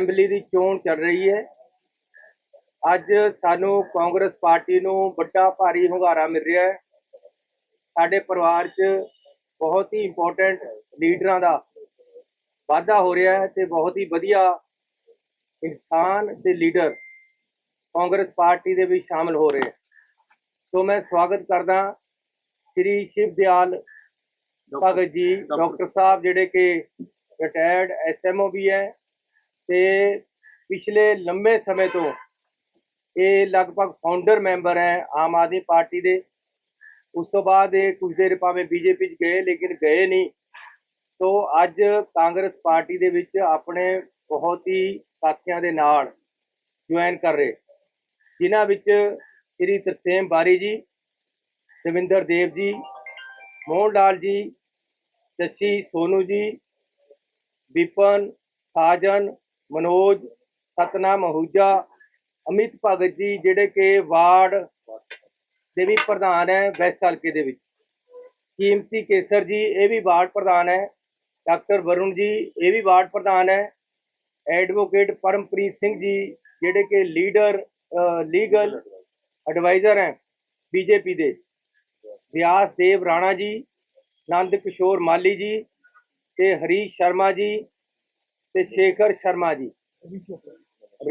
Assembly ਦੀ ਚੋਣ ਚੱਲ ਰਹੀ ਹੈ। ਅੱਜ ਸਾਨੂੰ ਕਾਂਗਰਸ ਪਾਰਟੀ ਨੂੰ ਵੱਡਾ ਭਾਰੀ ਹੁੰਗਾਰਾ ਮਿਲ ਰਿਹਾ ਹੈ। ਸਾਡੇ ਪਰਿਵਾਰ 'ਚ ਬਹੁਤ ਹੀ ਇੰਪੋਰਟੈਂਟ ਲੀਡਰਾਂ ਦਾ ਵਾਧਾ ਹੋ ਰਿਹਾ ਹੈ ਤੇ ਬਹੁਤ ਹੀ ਵਧੀਆ ਇਨਸਾਨ ਤੇ ਲੀਡਰ ਕਾਂਗਰਸ ਪਾਰਟੀ ਦੇ ਵਿੱਚ ਸ਼ਾਮਲ ਹੋ ਰਹੇ ਸੋ ਮੈਂ ਸਵਾਗਤ ਕਰਦਾ ਸ੍ਰੀ ਸ਼ਿਵ ਦਿਆਲ ਭਗਤ ਜੀ ਡਾਕਟਰ ਸਾਹਿਬ ਜਿਹੜੇ ਕਿ ਰਿਟਾਇਰਡ ਐਸਐਮਓ ਵੀ ਹੈ। ਤੇ ਪਿਛਲੇ ਲੰਬੇ ਸਮੇਂ ਤੋਂ ਇਹ ਲਗਭਗ ਫਾਊਂਡਰ ਮੈਂਬਰ ਹੈ, ਆਮ ਆਦਮੀ ਪਾਰਟੀ ਦੇ। ਉਸ ਤੋਂ ਬਾਅਦ ਇਹ ਕੁਝ ਦੇਰ ਭਾਵੇਂ ਬੀਜੇਪੀ ਚ ਗਏ, ਲੇਕਿਨ ਗਏ ਨਹੀਂ। ਸੋ ਅੱਜ ਕਾਂਗਰਸ ਪਾਰਟੀ ਦੇ ਵਿੱਚ ਆਪਣੇ ਬਹੁਤ ਹੀ ਸਾਥੀਆਂ ਦੇ ਨਾਲ ਜੁਆਇਨ ਕਰ ਰਹੇ। ਜਿਨ੍ਹਾਂ ਵਿੱਚ ਸ੍ਰੀ ਤਰਸੇਮ ਬਾਰੀ ਜੀ, ਦਵਿੰਦਰ ਦੇਵ ਜੀ, ਮੋਹਨ ਲਾਲ ਜੀ, ਸ਼ਸ਼ੀ ਸੋਨੂ ਜੀ, ਵਿਪਨ, ਸਾਜਨ ਮਨੋਜ, ਸਤਨਾਮ ਅਹੂਜਾ, ਅਮਿਤ ਭਗਤ ਜੀ, ਜਿਹੜੇ ਕਿ ਵਾਰਡ ਦੇ ਵੀ ਪ੍ਰਧਾਨ ਹੈ ਵੈਸਟ ਹਲਕੇ ਦੇ ਵਿੱਚ। ਕੀਮਤੀ ਕੇਸਰ ਜੀ, ਇਹ ਵੀ ਵਾਰਡ ਪ੍ਰਧਾਨ ਹੈ। ਡਾਕਟਰ ਵਰੁਣ ਜੀ, ਇਹ ਵੀ ਵਾਰਡ ਪ੍ਰਧਾਨ ਹੈ। ਐਡਵੋਕੇਟ ਪਰਮਪ੍ਰੀਤ ਸਿੰਘ ਜੀ, ਜਿਹੜੇ ਕਿ ਲੀਡਰ ਲੀਗਲ ਐਡਵਾਈਜ਼ਰ ਹੈ ਬੀਜੇਪੀ ਦੇ। ਵਿਆਸ ਦੇਵ ਰਾਣਾ ਜੀ, ਨੰਦ ਕਿਸ਼ੋਰ ਮਾਲੀ ਜੀ ਤੇ ਹਰੀਸ਼ ਸ਼ਰਮਾ ਜੀ ਤੇ ਸ਼ੇਖਰ ਸ਼ਰਮਾ ਜੀ।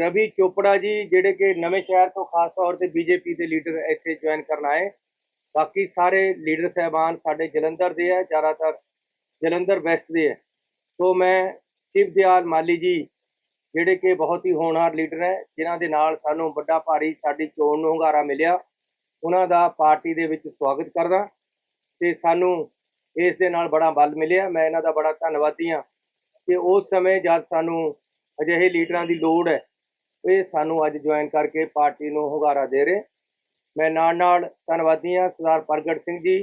ਰਵੀ ਚੋਪੜਾ ਜੀ, ਜਿਹੜੇ ਕਿ ਨਵੇਂ ਸ਼ਹਿਰ ਤੋਂ ਖਾਸ ਤੌਰ ਤੇ ਬੀਜੇਪੀ ਦੇ ਲੀਡਰ ਇੱਥੇ ਜੁਆਇਨ ਕਰਨ ਆਏ। ਬਾਕੀ ਸਾਰੇ ਲੀਡਰ ਸਹਿਬਾਨ ਸਾਡੇ ਜਲੰਧਰ ਦੇ ਹੈ ਜ਼ਿਆਦਾਤਰ ਜਲੰਧਰ ਵੈਸਟ ਦੇ ਹੈ ਸੋ ਮੈਂ ਸ਼ਿਵ ਦਿਆਲ ਮਾਲੀ ਜੀ, ਜਿਹੜੇ ਕਿ ਬਹੁਤ ਹੀ ਹੋਣਹਾਰ ਲੀਡਰ ਹੈ, ਜਿਨ੍ਹਾਂ ਦੇ ਨਾਲ ਸਾਨੂੰ ਵੱਡਾ ਭਾਰੀ ਸਾਡੀ ਚੋਣ ਨੂੰ ਹੁੰਗਾਰਾ ਮਿਲਿਆ, ਉਹਨਾਂ ਦਾ ਪਾਰਟੀ ਦੇ ਵਿੱਚ ਸਵਾਗਤ ਕਰਦਾ। ਤੇ ਸਾਨੂੰ ਇਸ ਦੇ ਨਾਲ ਬੜਾ ਬਲ ਮਿਲਿਆ। ਮੈਂ ਇਹਨਾਂ ਦਾ ਬੜਾ ਧੰਨਵਾਦੀ ਹਾਂ। ਕਿ ਉਸ ਸਮੇਂ ਜਦ ਸਾਨੂੰ ਅਜਿਹੇ ਲੀਡਰਾਂ ਦੀ ਲੋੜ ਹੈ, ਇਹ ਸਾਨੂੰ ਅੱਜ ਜੁਆਇਨ ਕਰਕੇ ਪਾਰਟੀ ਨੂੰ ਹੁੰਗਾਰਾ ਦੇ ਰਹੇ। ਮੈਂ ਨਾਲ ਨਾਲ ਧੰਨਵਾਦੀ ਹਾਂ ਸਰਦਾਰ ਪ੍ਰਗਟ ਸਿੰਘ ਜੀ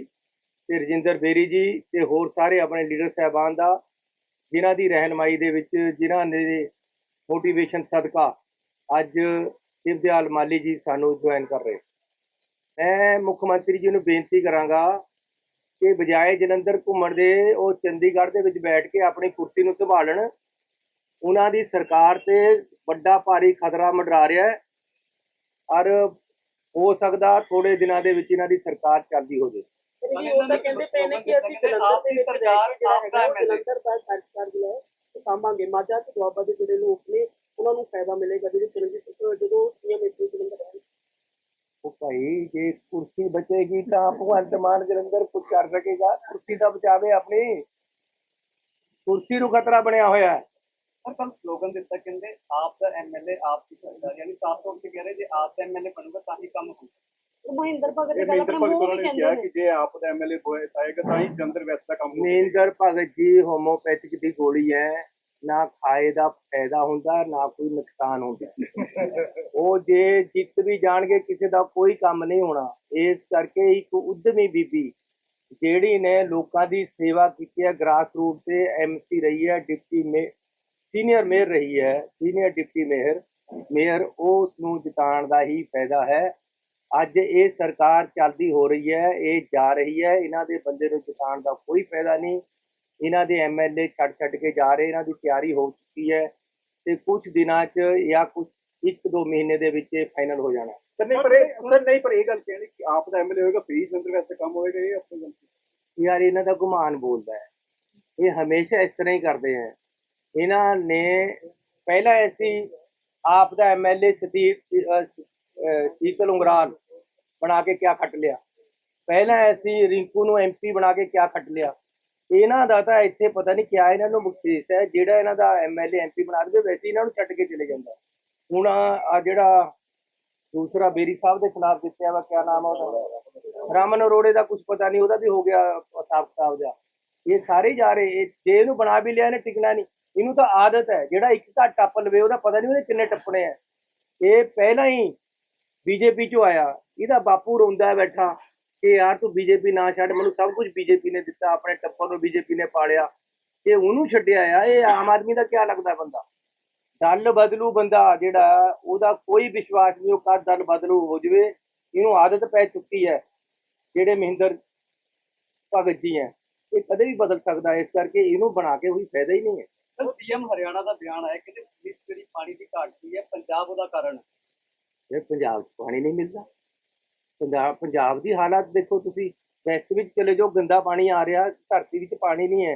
ਤੇ ਰਜਿੰਦਰ ਬੇਰੀ ਜੀ ਤੇ ਹੋਰ ਸਾਰੇ ਆਪਣੇ ਲੀਡਰ ਸਹਿਬਾਨ ਦਾ, ਜਿਨ੍ਹਾਂ ਦੀ ਰਹਿਨਮਾਈ ਦੇ ਵਿੱਚ, ਜਿਨ੍ਹਾਂ ਦੇ ਮੋਟੀਵੇਸ਼ਨ ਸਦਕਾ ਅੱਜ ਸ਼ਿਵਦਿਆਲ ਮਾਲੀ ਜੀ ਸਾਨੂੰ ਜੁਆਇਨ ਕਰ ਰਹੇ। ਮੈਂ ਮੁੱਖ ਮੰਤਰੀ ਜੀ ਨੂੰ ਬੇਨਤੀ ਕਰਾਂਗਾ ਕਿ ਬਜਾਏ ਜਲੰਧਰ ਘੁੰਮਣ ਦੇ ਉਹ ਚੰਡੀਗੜ੍ਹ ਦੇ ਵਿੱਚ ਬੈਠ ਕੇ ਆਪਣੀ ਕੁਰਸੀ ਨੂੰ ਸੰਭਾਲਣ ਉਹਨਾਂ ਦੀ ਸਰਕਾਰ ਤੇ ਵੱਡਾ ਭਾਰੀ ਖਤਰਾ ਮੰਡਰਾ ਰਿਹਾ ਹੈ। ਔਰ ਹੋ ਸਕਦਾ ਥੋੜੇ ਦਿਨਾਂ ਦੇ ਵਿੱਚ ਇਹਨਾਂ ਦੀ ਸਰਕਾਰ ਚੱਲਦੀ ਹੋ ਜਾਵੇ। ਜੀ ਉਹ ਤਾਂ ਕਹਿੰਦੇ ਪਏ ਨੇ ਕਿ ਅਸੀਂ ਜਲੰਧਰ ਦੇ ਵਿੱਚ ਰਹਿ ਕੇ ਜਿਹੜਾ ਹੈਗਾ ਉਹ ਜਲੰਧਰ ਦਾ ਸਰਕਾਰ ਜਿਹੜਾ ਹੈ ਉਹ ਸਾਂਭਾਂਗੇ ਮਾਝਾ ਤੇ ਦੁਆਬਾ ਦੇ ਜਿਹੜੇ ਲੋਕ ਨੇ ਉਹਨਾਂ ਨੂੰ ਫਾਇਦਾ ਮਿਲੇਗਾ ਜਿਹੜੇ ਚਰਨਜੀਤ ਜਦੋਂ ਸੀਐਮ ਇੱਥੇ ਜਲੰਧਰ ਆਏ ਉਹ ਭਾਈ ਜੇ ਕੁਰਸੀ ਬਚੇਗੀ ਤਾਂ ਭਗਵੰਤ ਮਾਨ ਜਲੰਧਰ ਕੁਝ ਕਰ ਸਕੇਗਾ। ਕੁਰਸੀ ਤਾਂ ਬਚਾਵੇ ਆਪਣੀ। ਕੁਰਸੀ ਨੂੰ ਖਤਰਾ ਬਣਿਆ ਹੋਇਆ ਹੈ। ਸਰ ਕੱਲ ਸਲੋਗਨ ਦਿੱਤਾ ਕਹਿੰਦੇ ਆਪ ਦਾ ਐਮਐਲਏ ਆਪ ਦੀ ਸਰਕਾਰ ਯਾਨੀ ਸਾਫ਼ ਤੌਰ ਤੇ ਕਹਿ ਰਹੇ ਜੇ ਆਪ ਦਾ ਐਮਐਲਏ ਬਣੂਗਾ ਤਾਂ ਹੀ ਕੰਮ ਹੋਊਗਾ। ਮਹਿੰਦਰ ਭਗਤ ਦੀ ਇਹ ਗੱਲ ਆਪਣੇ ਮੂੰਹ ਵੀ ਕਹਿੰਦੇ। ਨੇ ਕਿ ਜੇ ਆਪ ਦਾ ਐਮਐਲਏ ਹੋਏ ਆਏਗਾ ਤਾਂ ਹੀ ਜੰਦਰ ਵੈਸਟ ਦਾ ਕੰਮ ਹੋਊਗਾ। ਮਹਿੰਦਰ ਭਗਤ ਜੀ ਹੋਮੋਪੈਥਿਕ ਦੀ ਗੋਲੀ ਹੈ। ਨਾ ਖਾਏ ਦਾ ਫਾਇਦਾ ਹੁੰਦਾ ਨਾ ਕੋਈ ਨੁਕਸਾਨ ਹੁੰਦਾ। ਉਹ ਜੇ ਜਿੱਤ ਵੀ ਜਾਣਗੇ ਕਿਸੇ ਦਾ ਕੋਈ ਕੰਮ ਨਹੀਂ ਹੋਣਾ। ਇਸ ਕਰਕੇ ਇੱਕ ਉਦਮੀ ਬੀਬੀ ਜਿਹੜੀ ਨੇ ਲੋਕਾਂ ਦੀ ਸੇਵਾ ਕੀਤੀ ਹੈ ਗ੍ਰਾਸ ਰੂਟ ਤੇ ਐਮਸੀ ਰਹੀ ਹੈ ਡਿਪਟੀ ਮੇ ਸੀਨੀਅਰ ਮੇਅਰ ਰਹੀ ਹੈ ਸੀਨੀਅਰ ਡਿਪਟੀ ਮੇਅਰ ਮੇਅਰ ਉਸ ਨੂੰ ਜਿਤਾਉਣ ਦਾ ਹੀ ਫਾਇਦਾ ਹੈ। ਅੱਜ ਇਹ ਸਰਕਾਰ ਚੱਲਦੀ ਹੋ ਰਹੀ ਹੈ ਇਹ ਜਾ ਰਹੀ ਹੈ। ਇਹਨਾਂ ਦੇ ਬੰਦੇ ਨੂੰ ਜਿਤਾਉਣ ਦਾ ਕੋਈ ਫਾਇਦਾ ਨਹੀਂ। ਇਹਨਾਂ ਦੇ ਐਮਐਲਏ ਛੱਡ ਛੱਡ ਕੇ ਜਾ ਰਹੇ ਇਹਨਾਂ ਦੀ ਤਿਆਰੀ ਹੋ ਚੁੱਕੀ ਹੈ ਤੇ ਕੁਝ ਦਿਨਾਂ 'ਚ ਜਾਂ ਕੁਝ ਇੱਕ ਦੋ ਮਹੀਨੇ ਦੇ ਵਿੱਚ ਇਹ ਫਾਈਨਲ ਹੋ ਜਾਣਾ। ਸਰ ਨਹੀਂ ਪਰ ਇਹ ਸਰ ਨਹੀਂ ਪਰ ਇਹ ਗੱਲ ਕਹਿਣੀ ਕਿ ਆਪ ਦਾ ਐਮਐਲਏ ਹੋਏਗਾ ਫ੍ਰੀ ਜੰਦਰ ਵੈਸਟ ਦਾ ਕੰਮ ਹੋਏਗਾ ਇਹ ਆਪਣੀ ਗੱਲ ਯਾਰ ਇਹਨਾਂ ਦਾ ਗੁਮਾਨ ਬੋਲਦਾ ਹੈ। ਇਹ ਹਮੇਸ਼ਾ ਇਸ ਤਰ੍ਹਾਂ ਹੀ ਕਰਦੇ ਹੈ। ਇਹਨਾਂ ਨੇ ਪਹਿਲਾਂ ਐਸੀ ਆਪ ਦਾ ਐਮਐਲਏ ਅਹ, ਸ਼ੀਤਲ ਉਂਗਰਾਲ ਬਣਾ ਕੇ ਕਿਆ ਖੱਟ ਲਿਆ? ਪਹਿਲਾਂ ਐਸੀ ਰਿੰਕੂ ਨੂੰ ਐਮਪੀ ਬਣਾ ਕੇ ਕਿਆ ਖੱਟ ਲਿਆ? ਇਹਨਾਂ ਦਾ ਤਾਂ ਇੱਥੇ ਪਤਾ ਨਹੀਂ ਕਿਆ ਇਹਨਾਂ ਨੂੰ ਬਖਸ਼ੀਸ਼ ਹੈ, ਜਿਹੜਾ ਇਹਨਾਂ ਦਾ ਐਮਐਲਏ ਐਮਪੀ ਬਣਾ ਦੇਵੇ ਵੈਸੇ ਇਹਨਾਂ ਨੂੰ ਛੱਡ ਕੇ ਚਲੇ ਜਾਂਦਾ। ਹੁਣ ਆ ਜਿਹੜਾ ਦੂਸਰਾ ਬੇਰੀ ਸਾਹਿਬ ਦੇ ਖਿਲਾਫ ਦਿੱਤਿਆ ਵਾ, ਕਿਆ ਨਾਮ ਆ ਉਹਦਾ? ਰਾਮਨ ਅਰੋੜੇ ਦਾ ਕੁਝ ਪਤਾ ਨਹੀਂ ਉਹਦਾ ਵੀ ਹੋ ਗਿਆ ਸਾਫ਼ ਕਿਤਾਬ ਦਾ ਇਹ ਸਾਰੇ ਜਾ ਰਹੇ, ਇਹ ਜੇ ਇਹਨੂੰ ਬਣਾ ਵੀ ਲਿਆ, ਇਹਨੇ ਟਿਕਣਾ ਨਹੀਂ ਇਹਨੂੰ ਤਾਂ ਆਦਤ ਹੈ, ਜਿਹੜਾ ਇੱਕ ਘੱਟ ਟੱਪ ਲਵੇ, ਉਹਦਾ ਪਤਾ ਨਹੀਂ ਉਹਦੇ ਕਿੰਨੇ ਟੱਪਣੇ ਆ। ਇਹ ਪਹਿਲਾਂ ਹੀ ਬੀਜੇਪੀ ਚੋਂ ਆਇਆ, ਇਹਦਾ ਬਾਪੂ ਰੋਂਦਾ ਬੈਠਾ। ਕਿ ਯਾਰ ਤੂੰ ਬੀਜੇਪੀ ਨਾ ਛੱਡ ਮੈਨੂੰ ਸਭ ਕੁਝ ਬੀਜੇਪੀ ਨੇ ਦਿੱਤਾ ਆਪਣੇ ਟੱਪਰ ਨੂੰ ਬੀਜੇਪੀ ਨੇ ਪਾਲਿਆ। ਤੇ ਉਹਨੂੰ ਛੱਡਿਆ ਆ ਇਹ ਆਮ ਆਦਮੀ ਦਾ ਕੀ ਲੱਗਦਾ ਬੰਦਾ? ਦਲ ਬਦਲੂ ਬੰਦਾ ਜਿਹੜਾ ਉਹਦਾ ਕੋਈ ਵਿਸ਼ਵਾਸ ਨਹੀਂ ਉਹ ਕਦ ਦਲ ਬਦਲੂ ਹੋ ਜਵੇ? ਇਹਨੂੰ ਆਦਤ ਪੈ ਚੁੱਕੀ ਹੈ ਜਿਹੜੇ ਮਹਿੰਦਰ ਭਗਤ ਜੀ ਹੈ। ਇਹ ਕਦੇ ਵੀ ਬਦਲ ਸਕਦਾ ਇਸ ਕਰਕੇ ਇਹਨੂੰ ਬਣਾ ਕੇ ਕੋਈ ਫਾਇਦਾ ਹੀ ਨਹੀਂ ਹੈ। ਸਰ ਹਰਿਆਣਾ ਦਾ ਬਿਆਨ ਆਇਆ ਕਿ ਪੁਲਿਸ ਜਿਹੜੀ ਪਾਣੀ ਦੀ ਘਾਟ ਹੈ ਪੰਜਾਬ ਉਹਦਾ ਕਾਰਨ ਹੈ। ਇਹ ਪੰਜਾਬ 'ਚ ਪਾਣੀ ਨਹੀਂ ਮਿਲਦਾ। ਪੰਜਾਬ ਪੰਜਾਬ ਦੀ ਹਾਲਤ ਦੇਖੋ ਤੁਸੀਂ ਵੈਸਟ ਵਿੱਚ ਚਲੇ ਜਾਓ, ਗੰਦਾ ਪਾਣੀ ਆ ਰਿਹਾ, ਧਰਤੀ ਵਿੱਚ ਪਾਣੀ ਨਹੀਂ ਹੈ।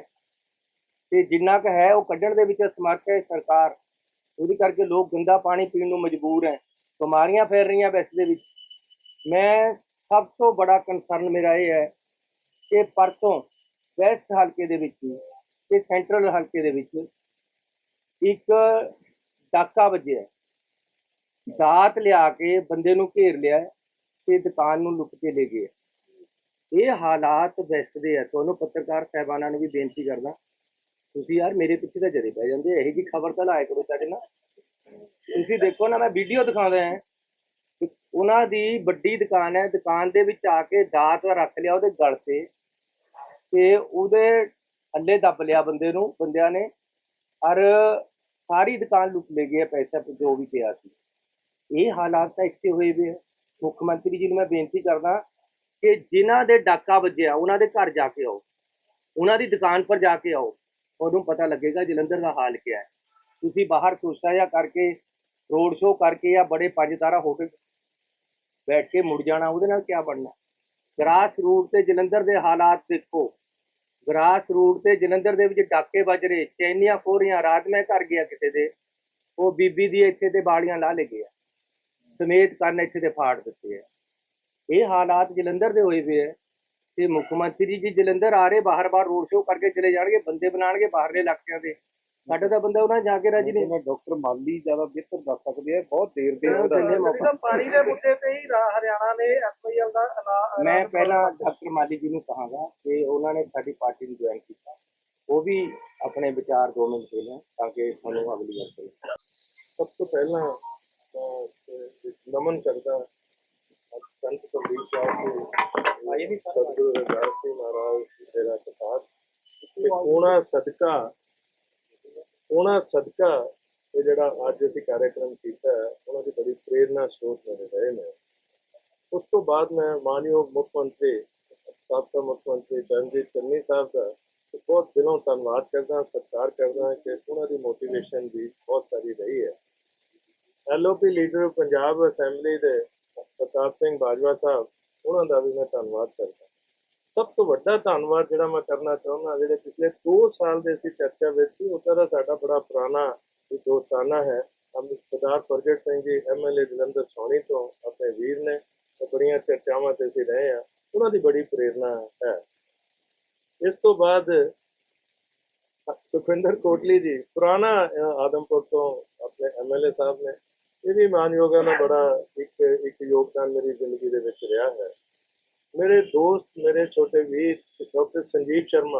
ਤੇ ਜਿੰਨਾ ਕੁ ਹੈ ਉਹ ਕੱਢਣ ਦੇ ਵਿੱਚ ਅਸਮਰਥ ਹੈ ਸਰਕਾਰ। ਉਹਦੇ ਕਰਕੇ ਲੋਕ ਗੰਦਾ ਪਾਣੀ ਪੀਣ ਨੂੰ ਮਜਬੂਰ ਹੈ। ਬਿਮਾਰੀਆਂ ਫੈਲ ਰਹੀਆਂ ਵੈਸਟ ਦੇ ਵਿੱਚ। ਮੈਂ ਸਭ ਤੋਂ ਬੜਾ ਕੰਸਰਨ ਮੇਰਾ ਇਹ ਹੈ ਕਿ ਪਰਸੋਂ ਵੈਸਟ ਹਲਕੇ ਦੇ ਵਿੱਚ ਤੇ ਸੈਂਟਰਲ ਹਲਕੇ ਦੇ ਵਿੱਚ ਇੱਕ ਡਾਕਾ ਵੱਜਿਆ। ਦਾਤ ਲਿਆ ਕੇ ਬੰਦੇ ਨੂੰ ਘੇਰ ਲਿਆ। ਹੈ ਦੁਕਾਨ ਨੂੰ ਲੁੱਟ ਕੇ ਲੈ ਗਏ। ਇਹ ਹਾਲਾਤ ਵੈਸਟ ਦੇ ਆ। ਤੁਹਾਨੂੰ ਪੱਤਰਕਾਰ ਸਹਿਬਾਨਾਂ ਨੂੰ ਵੀ ਬੇਨਤੀ ਕਰਦਾ। ਤੁਸੀਂ ਯਾਰ ਮੇਰੇ ਪਿੱਛੇ ਤਾਂ ਜਦੇ ਪੈ ਜਾਂਦੇ ਇਹੋ ਜੀ ਖਬਰ ਤਾਂ ਲਾਇਆ ਕਰੋ ਸਾਡੇ ਨਾਲ। ਤੁਸੀਂ ਦੇਖੋ ਨਾ, ਮੈਂ ਵੀਡੀਓ ਦਿਖਾਉਂਦਾ ਹਾਂ। ਉਹਨਾਂ ਦੀ ਵੱਡੀ ਦੁਕਾਨ ਹੈ। ਦੁਕਾਨ ਦੇ ਵਿੱਚ ਆ ਕੇ ਦਾਤ ਰੱਖ ਲਿਆ ਉਹਦੇ ਗਲ ਤੇ। ਤੇ ਉਹਦੇ ਥੱਲੇ ਦੱਬ ਲਿਆ ਬੰਦੇ ਨੂੰ, ਬੰਦਿਆਂ ਨੇ। ਔਰ ਸਾਰੀ ਦੁਕਾਨ ਲੁੱਟ ਲੈ ਗਏ ਪੈਸਾ ਜੋ ਵੀ ਪਿਆ ਸੀ। ਇਹ ਹਾਲਾਤ ਤਾਂ ਇੱਥੇ ਹੋਏ ਵੇ ਆ। ਮੁੱਖ ਮੰਤਰੀ ਜੀ ਨੂੰ ਮੈਂ ਬੇਨਤੀ ਕਰਦਾ ਕਿ ਜਿਨ੍ਹਾਂ ਦੇ ਡਾਕਾ ਵੱਜਿਆ, ਉਹਨਾਂ ਦੇ ਘਰ ਜਾ ਕੇ ਆਓ। ਉਹਨਾਂ ਦੀ ਦੁਕਾਨ ਪਰ ਜਾ ਕੇ ਆਓ। ਉਹਨੂੰ ਪਤਾ ਲੱਗੇਗਾ ਜਲੰਧਰ ਦਾ ਹਾਲ ਕੀ ਹੈ। ਤੁਸੀਂ ਬਾਹਰ ਸੋਚਾ ਜਾਂ ਕਰਕੇ, ਰੋਡ ਸ਼ੋਅ ਕਰਕੇ ਜਾਂ ਬੜੇ ਪੰਜ ਤਾਰਾ ਹੋਟਲ ਬੈਠ ਕੇ ਮੁੜ ਜਾਣਾ, ਉਹਦੇ ਨਾਲ ਕੀ ਬਣਨਾ? ਗਰਾਸ ਰੂਟ ਤੇ ਜਲੰਧਰ ਦੇ ਹਾਲਾਤ ਦੇਖੋ। ਗਰਾਸ ਰੂਟ ਤੇ ਜਲੰਧਰ ਦੇ ਵਿੱਚ ਡਾਕੇ ਵੱਜ ਰਹੇ, ਚੈਨੀਆਂ ਖੋਰੀਆਂ ਰਾਤ ਮੈਂ ਘਰ ਗਿਆ ਕਿਸੇ ਦੇ, ਉਹ ਬੀਬੀ ਦੀ ਇੱਥੇ ਤੇ ਬਾਲੀਆਂ ਲਾ ਲੈ ਗਿਆ। ਸਮੇਤ ਕੰਨ ਇੱਥੇ ਦੇ ਫਾੜ ਦਿੱਤੇ ਆ ਇਹ ਹਾਲਾਤ ਜਲੰਧਰ ਦੇ ਹੋਏ ਹੋਏ ਆ ਤੇ ਮੁੱਖ ਮੰਤਰੀ ਜੀ ਜਲੰਧਰ ਆ ਰਹੇ ਬਾਹਰ-ਬਾਹਰ ਰੋਡ ਸ਼ੋਅ ਕਰਕੇ ਚਲੇ ਜਾਣਗੇ ਬੰਦੇ ਬਣਾਣਗੇ ਬਾਹਰਲੇ ਇਲਾਕਿਆਂ ਦੇ। ਸਾਡਾ ਤਾਂ ਬੰਦਾ ਉਹਨਾਂ ਜਾ ਕੇ ਰਾਜੀ ਨਹੀਂ। ਮੈਂ ਡਾਕਟਰ ਮਾਲੀ ਜ਼ਿਆਦਾ ਬਿਹਤਰ ਦੱਸ ਸਕਦੇ ਆ ਬਹੁਤ ਦੇਰ ਦੇ ਉਹਦਾ। ਜਿਹੜਾ ਪਾਣੀ ਦੇ ਮੁੱਦੇ ਤੇ ਹੀ ਰਾ- ਹਰਿਆਣਾ ਨੇ ਐਫਆਈਆਰ ਦਾ ਐਲਾ- ਮੈਂ ਐਲਾਨ ਪਹਿਲਾਂ ਡਾਕਟਰ ਮਾਲੀ ਜੀ ਨੂੰ ਕਹਾਂਗਾ ਕਿ ਉਹਨਾਂ ਨੇ ਸਾਡੀ ਪਾਰਟੀ ਨੂੰ ਜੁਆਇਨ ਕੀਤਾ। ਉਹ ਵੀ ਆਪਣੇ ਵਿਚਾਰ ਦੋ ਮਿੰਟ ਬੋਲਣ ਤਾਂ ਕਿ ਸਾਨੂੰ ਅਗਲੀ ਵਾਰ ਸਭ ਤੋਂ ਪਹਿਲਾਂ ਮੈਂ ਨਮਨ ਕਰਦਾ। ਸੰਤ ਕਬੀਰ ਸਾਹਿਬ ਆਏ ਸਾਰੇ ਸਤਿਗੁਰੂ ਰਵਿਦਾਸ ਜੀ ਮਹਾਰਾਜ ਤੇਰਾ ਪ੍ਰਸਾਦ ਤੇ ਉਹਨਾਂ ਸਦਕਾ ਉਹਨਾਂ ਸਦਕਾ ਇਹ ਜਿਹੜਾ ਅੱਜ ਅਸੀਂ ਕਾਰਜਕ੍ਰਮ ਕੀਤਾ ਹੈ, ਉਹਨਾਂ ਦੀ ਬੜੀ ਪ੍ਰੇਰਨਾ ਸਰੋਤ ਮੇਰੇ ਰਹੇ ਨੇ। ਉਸ ਤੋਂ ਬਾਅਦ ਮੈਂ ਮਾਨਯੋਗ ਮੁੱਖ ਮੰਤਰੀ ਸਾਬਕਾ ਮੁੱਖ ਮੰਤਰੀ ਚਰਨਜੀਤ ਚੰਨੀ ਸਾਹਿਬ ਦਾ ਬਹੁਤ ਦਿਲੋਂ ਧੰਨਵਾਦ ਕਰਦਾ ਸਤਿਕਾਰ ਕਰਦਾ ਕਿ ਉਹਨਾਂ ਦੀ ਮੋਟੀਵੇਸ਼ਨ ਵੀ ਬਹੁਤ ਸਾਰੀ ਰਹੀ ਹੈ। ਐਲਓਪੀ ਲੀਡਰ ਪੰਜਾਬ ਅਸੈਂਬਲੀ ਦੇ ਪ੍ਰਤਾਪ ਸਿੰਘ ਬਾਜਵਾ ਸਾਹਿਬ, ਉਹਨਾਂ ਦਾ ਵੀ ਮੈਂ ਧੰਨਵਾਦ ਕਰਦਾ। ਸਭ ਤੋਂ ਵੱਡਾ ਧੰਨਵਾਦ ਜਿਹੜਾ ਮੈਂ ਕਰਨਾ ਚਾਹੁੰਦਾ, ਜਿਹੜੇ ਪਿਛਲੇ 2 ਸਾਲ ਦੇ ਅਸੀਂ ਚਰਚਾ ਵਿੱਚ ਸੀ, ਉਹ ਦਾ ਸਾਡਾ ਬੜਾ ਪੁਰਾਣਾ ਇੱਕ ਦੋਸਤਾਨਾ ਹੈ। ਅਮ ਸਰਦਾਰ ਪ੍ਰਗਟ ਸਿੰਘ ਜੀ ਐਮਐਲਏ ਜਲੰਧਰ ਸੋਣੀ ਤੋਂ ਆਪਣੇ ਵੀਰ ਨੇ ਬੜੀਆਂ ਚਰਚਾਵਾਂ ਤੇ ਅਸੀਂ ਰਹੇ ਆ ਉਹਨਾਂ ਦੀ ਬੜੀ ਪ੍ਰੇਰਣਾ ਹੈ। ਇਸ ਤੋਂ ਬਾਅਦ ਸੁਖਵਿੰਦਰ ਕੋਟਲੀ ਜੀ, ਪੁਰਾਣਾ ਆਦਮਪੁਰ ਤੋਂ ਆਪਣੇ ਐਮਐਲਏ ਸਾਹਿਬ ਨੇ ਇਹ ਵੀ ਮਾਨਯੋਗਾਂ ਦਾ ਬੜਾ ਇੱਕ ਇੱਕ ਯੋਗਦਾਨ ਮੇਰੀ ਜ਼ਿੰਦਗੀ ਦੇ ਵਿੱਚ ਰਿਹਾ ਹੈ। ਮੇਰੇ ਦੋਸਤ, ਮੇਰੇ ਛੋਟੇ ਵੀਰ, ਡਾਕਟਰ ਸੰਜੀਵ ਸ਼ਰਮਾ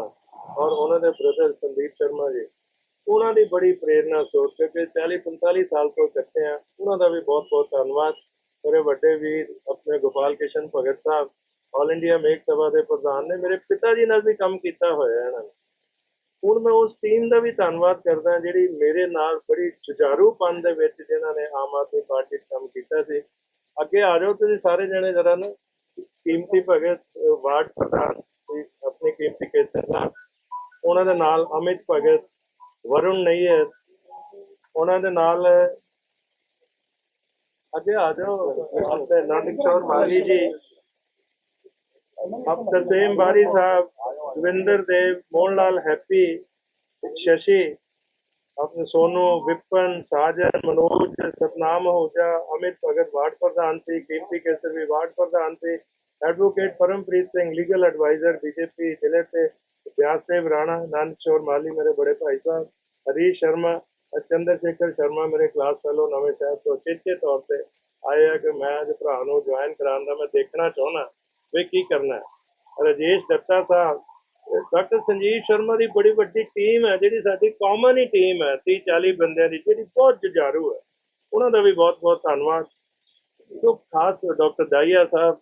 ਔਰ ਉਹਨਾਂ ਦੇ ਬ੍ਰਦਰ ਸੰਦੀਪ ਸ਼ਰਮਾ ਜੀ, ਉਹਨਾਂ ਦੀ ਬੜੀ ਪ੍ਰੇਰਨਾ ਸੋਚ ਕੇ 40 45 ਸਾਲ ਤੋਂ ਇਕੱਠੇ ਆ ਉਹਨਾਂ ਦਾ ਵੀ ਬਹੁਤ ਬਹੁਤ ਧੰਨਵਾਦ। ਮੇਰੇ ਵੱਡੇ ਵੀਰ, ਆਪਣੇ ਗੋਪਾਲ ਕਿਸ਼ਨ ਭਗਤ ਸਾਹਿਬ ਆਲ ਇੰਡੀਆ ਮੇਕ ਸਭਾ ਦੇ ਪ੍ਰਧਾਨ ਨੇ ਮੇਰੇ ਪਿਤਾ ਜੀ ਨਾਲ ਵੀ ਕੰਮ ਕੀਤਾ ਹੋਇਆ ਇਹਨਾਂ ਨੇ ਹੁਣ ਮੈਂ ਉਸ ਟੀਮ ਦਾ ਵੀ ਧੰਨਵਾਦ ਕਰਦਾ ਜਿਹੜੀ ਮੇਰੇ ਨਾਲ ਬੜੀ ਜੁਝਾਰੂਪਨ ਦੇ ਵਿੱਚ ਜਿਨ੍ਹਾਂ ਨੇ ਆਮ ਆਦਮੀ ਪਾਰਟੀ ਕੰਮ ਕੀਤਾ ਸੀ। ਅੱਗੇ ਆ ਜਾਓ ਤੁਸੀਂ ਸਾਰੇ ਜਣੇ ਜਰਾ ਨਾ। ਕੀਮਤੀ ਭਗਤ ਵਾਰਡ ਪ੍ਰਧਾਨ ਸੀ, ਆਪਣੀ ਕੀਮਤੀ ਕੇਸਰ ਉਹਨਾਂ ਦੇ ਨਾਲ ਅਮਿਤ ਭਗਤ ਵਰੁਣ ਨਈਅਰ। ਉਹਨਾਂ ਦੇ ਨਾਲ ਅੱਗੇ ਆ ਜਾਓ। ਆਪਣੇ ਨਾਨਕ ਚੌਰ ਮਾਲੀ ਜੀ। of the same Bhari Sahab, Vinder Dev, Monlal Happy, Shashi, of the Sonu, Vipan, Sajan, Manoj, Satnam Hoja, Amit Bhagat, Ward Pradhan Singh, Kirti Kesari, Ward Pradhan Singh, Advocate Parampreet Singh, Legal Advisor, BJP, ਜ਼ਿਲ੍ਹੇ ਤੇ ਬਿਆਸਦੇਵ ਰਾਣਾ ਨੰਦ ਸ਼ੋਰ ਮਾਲੀ ਮੇਰੇ ਬੜੇ ਭਾਈ ਸਾਹਿਬ ਹਰੀ ਸ਼ਰਮਾ ਚੰਦਰ ਸ਼ੇਖਰ ਸ਼ਰਮਾ ਮੇਰੇ class fellow ਨਵੇਂ ਸਾਹਿਬ ਤੋਂ ਚੇਤੇ ਤੌਰ ਤੇ ਆਇਆ ਕਿ ਮੈਂ ਅੱਜ ਭਰਾ ਨੂੰ ਜੁਆਇਨ ਕਰਾਉਣ ਦਾ ਮੈਂ ਦੇਖਣਾ ਚਾਹੁੰਦਾ ਵੇ ਕੀ ਕਰਨਾ ਹੈ? ਦੱਤਾ ਸਾਹਿਬ ਡਾਕਟਰ ਸੰਜੀਵ ਸ਼ਰਮਾ ਦੀ ਬੜੀ ਵੱਡੀ ਟੀਮ ਹੈ ਜਿਹੜੀ ਸਾਡੀ ਕਾਮਨ ਹੀ ਟੀਮ ਹੈ 30 40 ਬੰਦਿਆਂ ਦੀ ਜਿਹੜੀ ਬਹੁਤ ਜੁਝਾਰੂ ਹੈ। ਉਹਨਾਂ ਦਾ ਵੀ ਬਹੁਤ ਬਹੁਤ ਧੰਨਵਾਦ। ਜੋ ਖਾਸ ਡਾਕਟਰ ਦਾਈਆ ਸਾਹਿਬ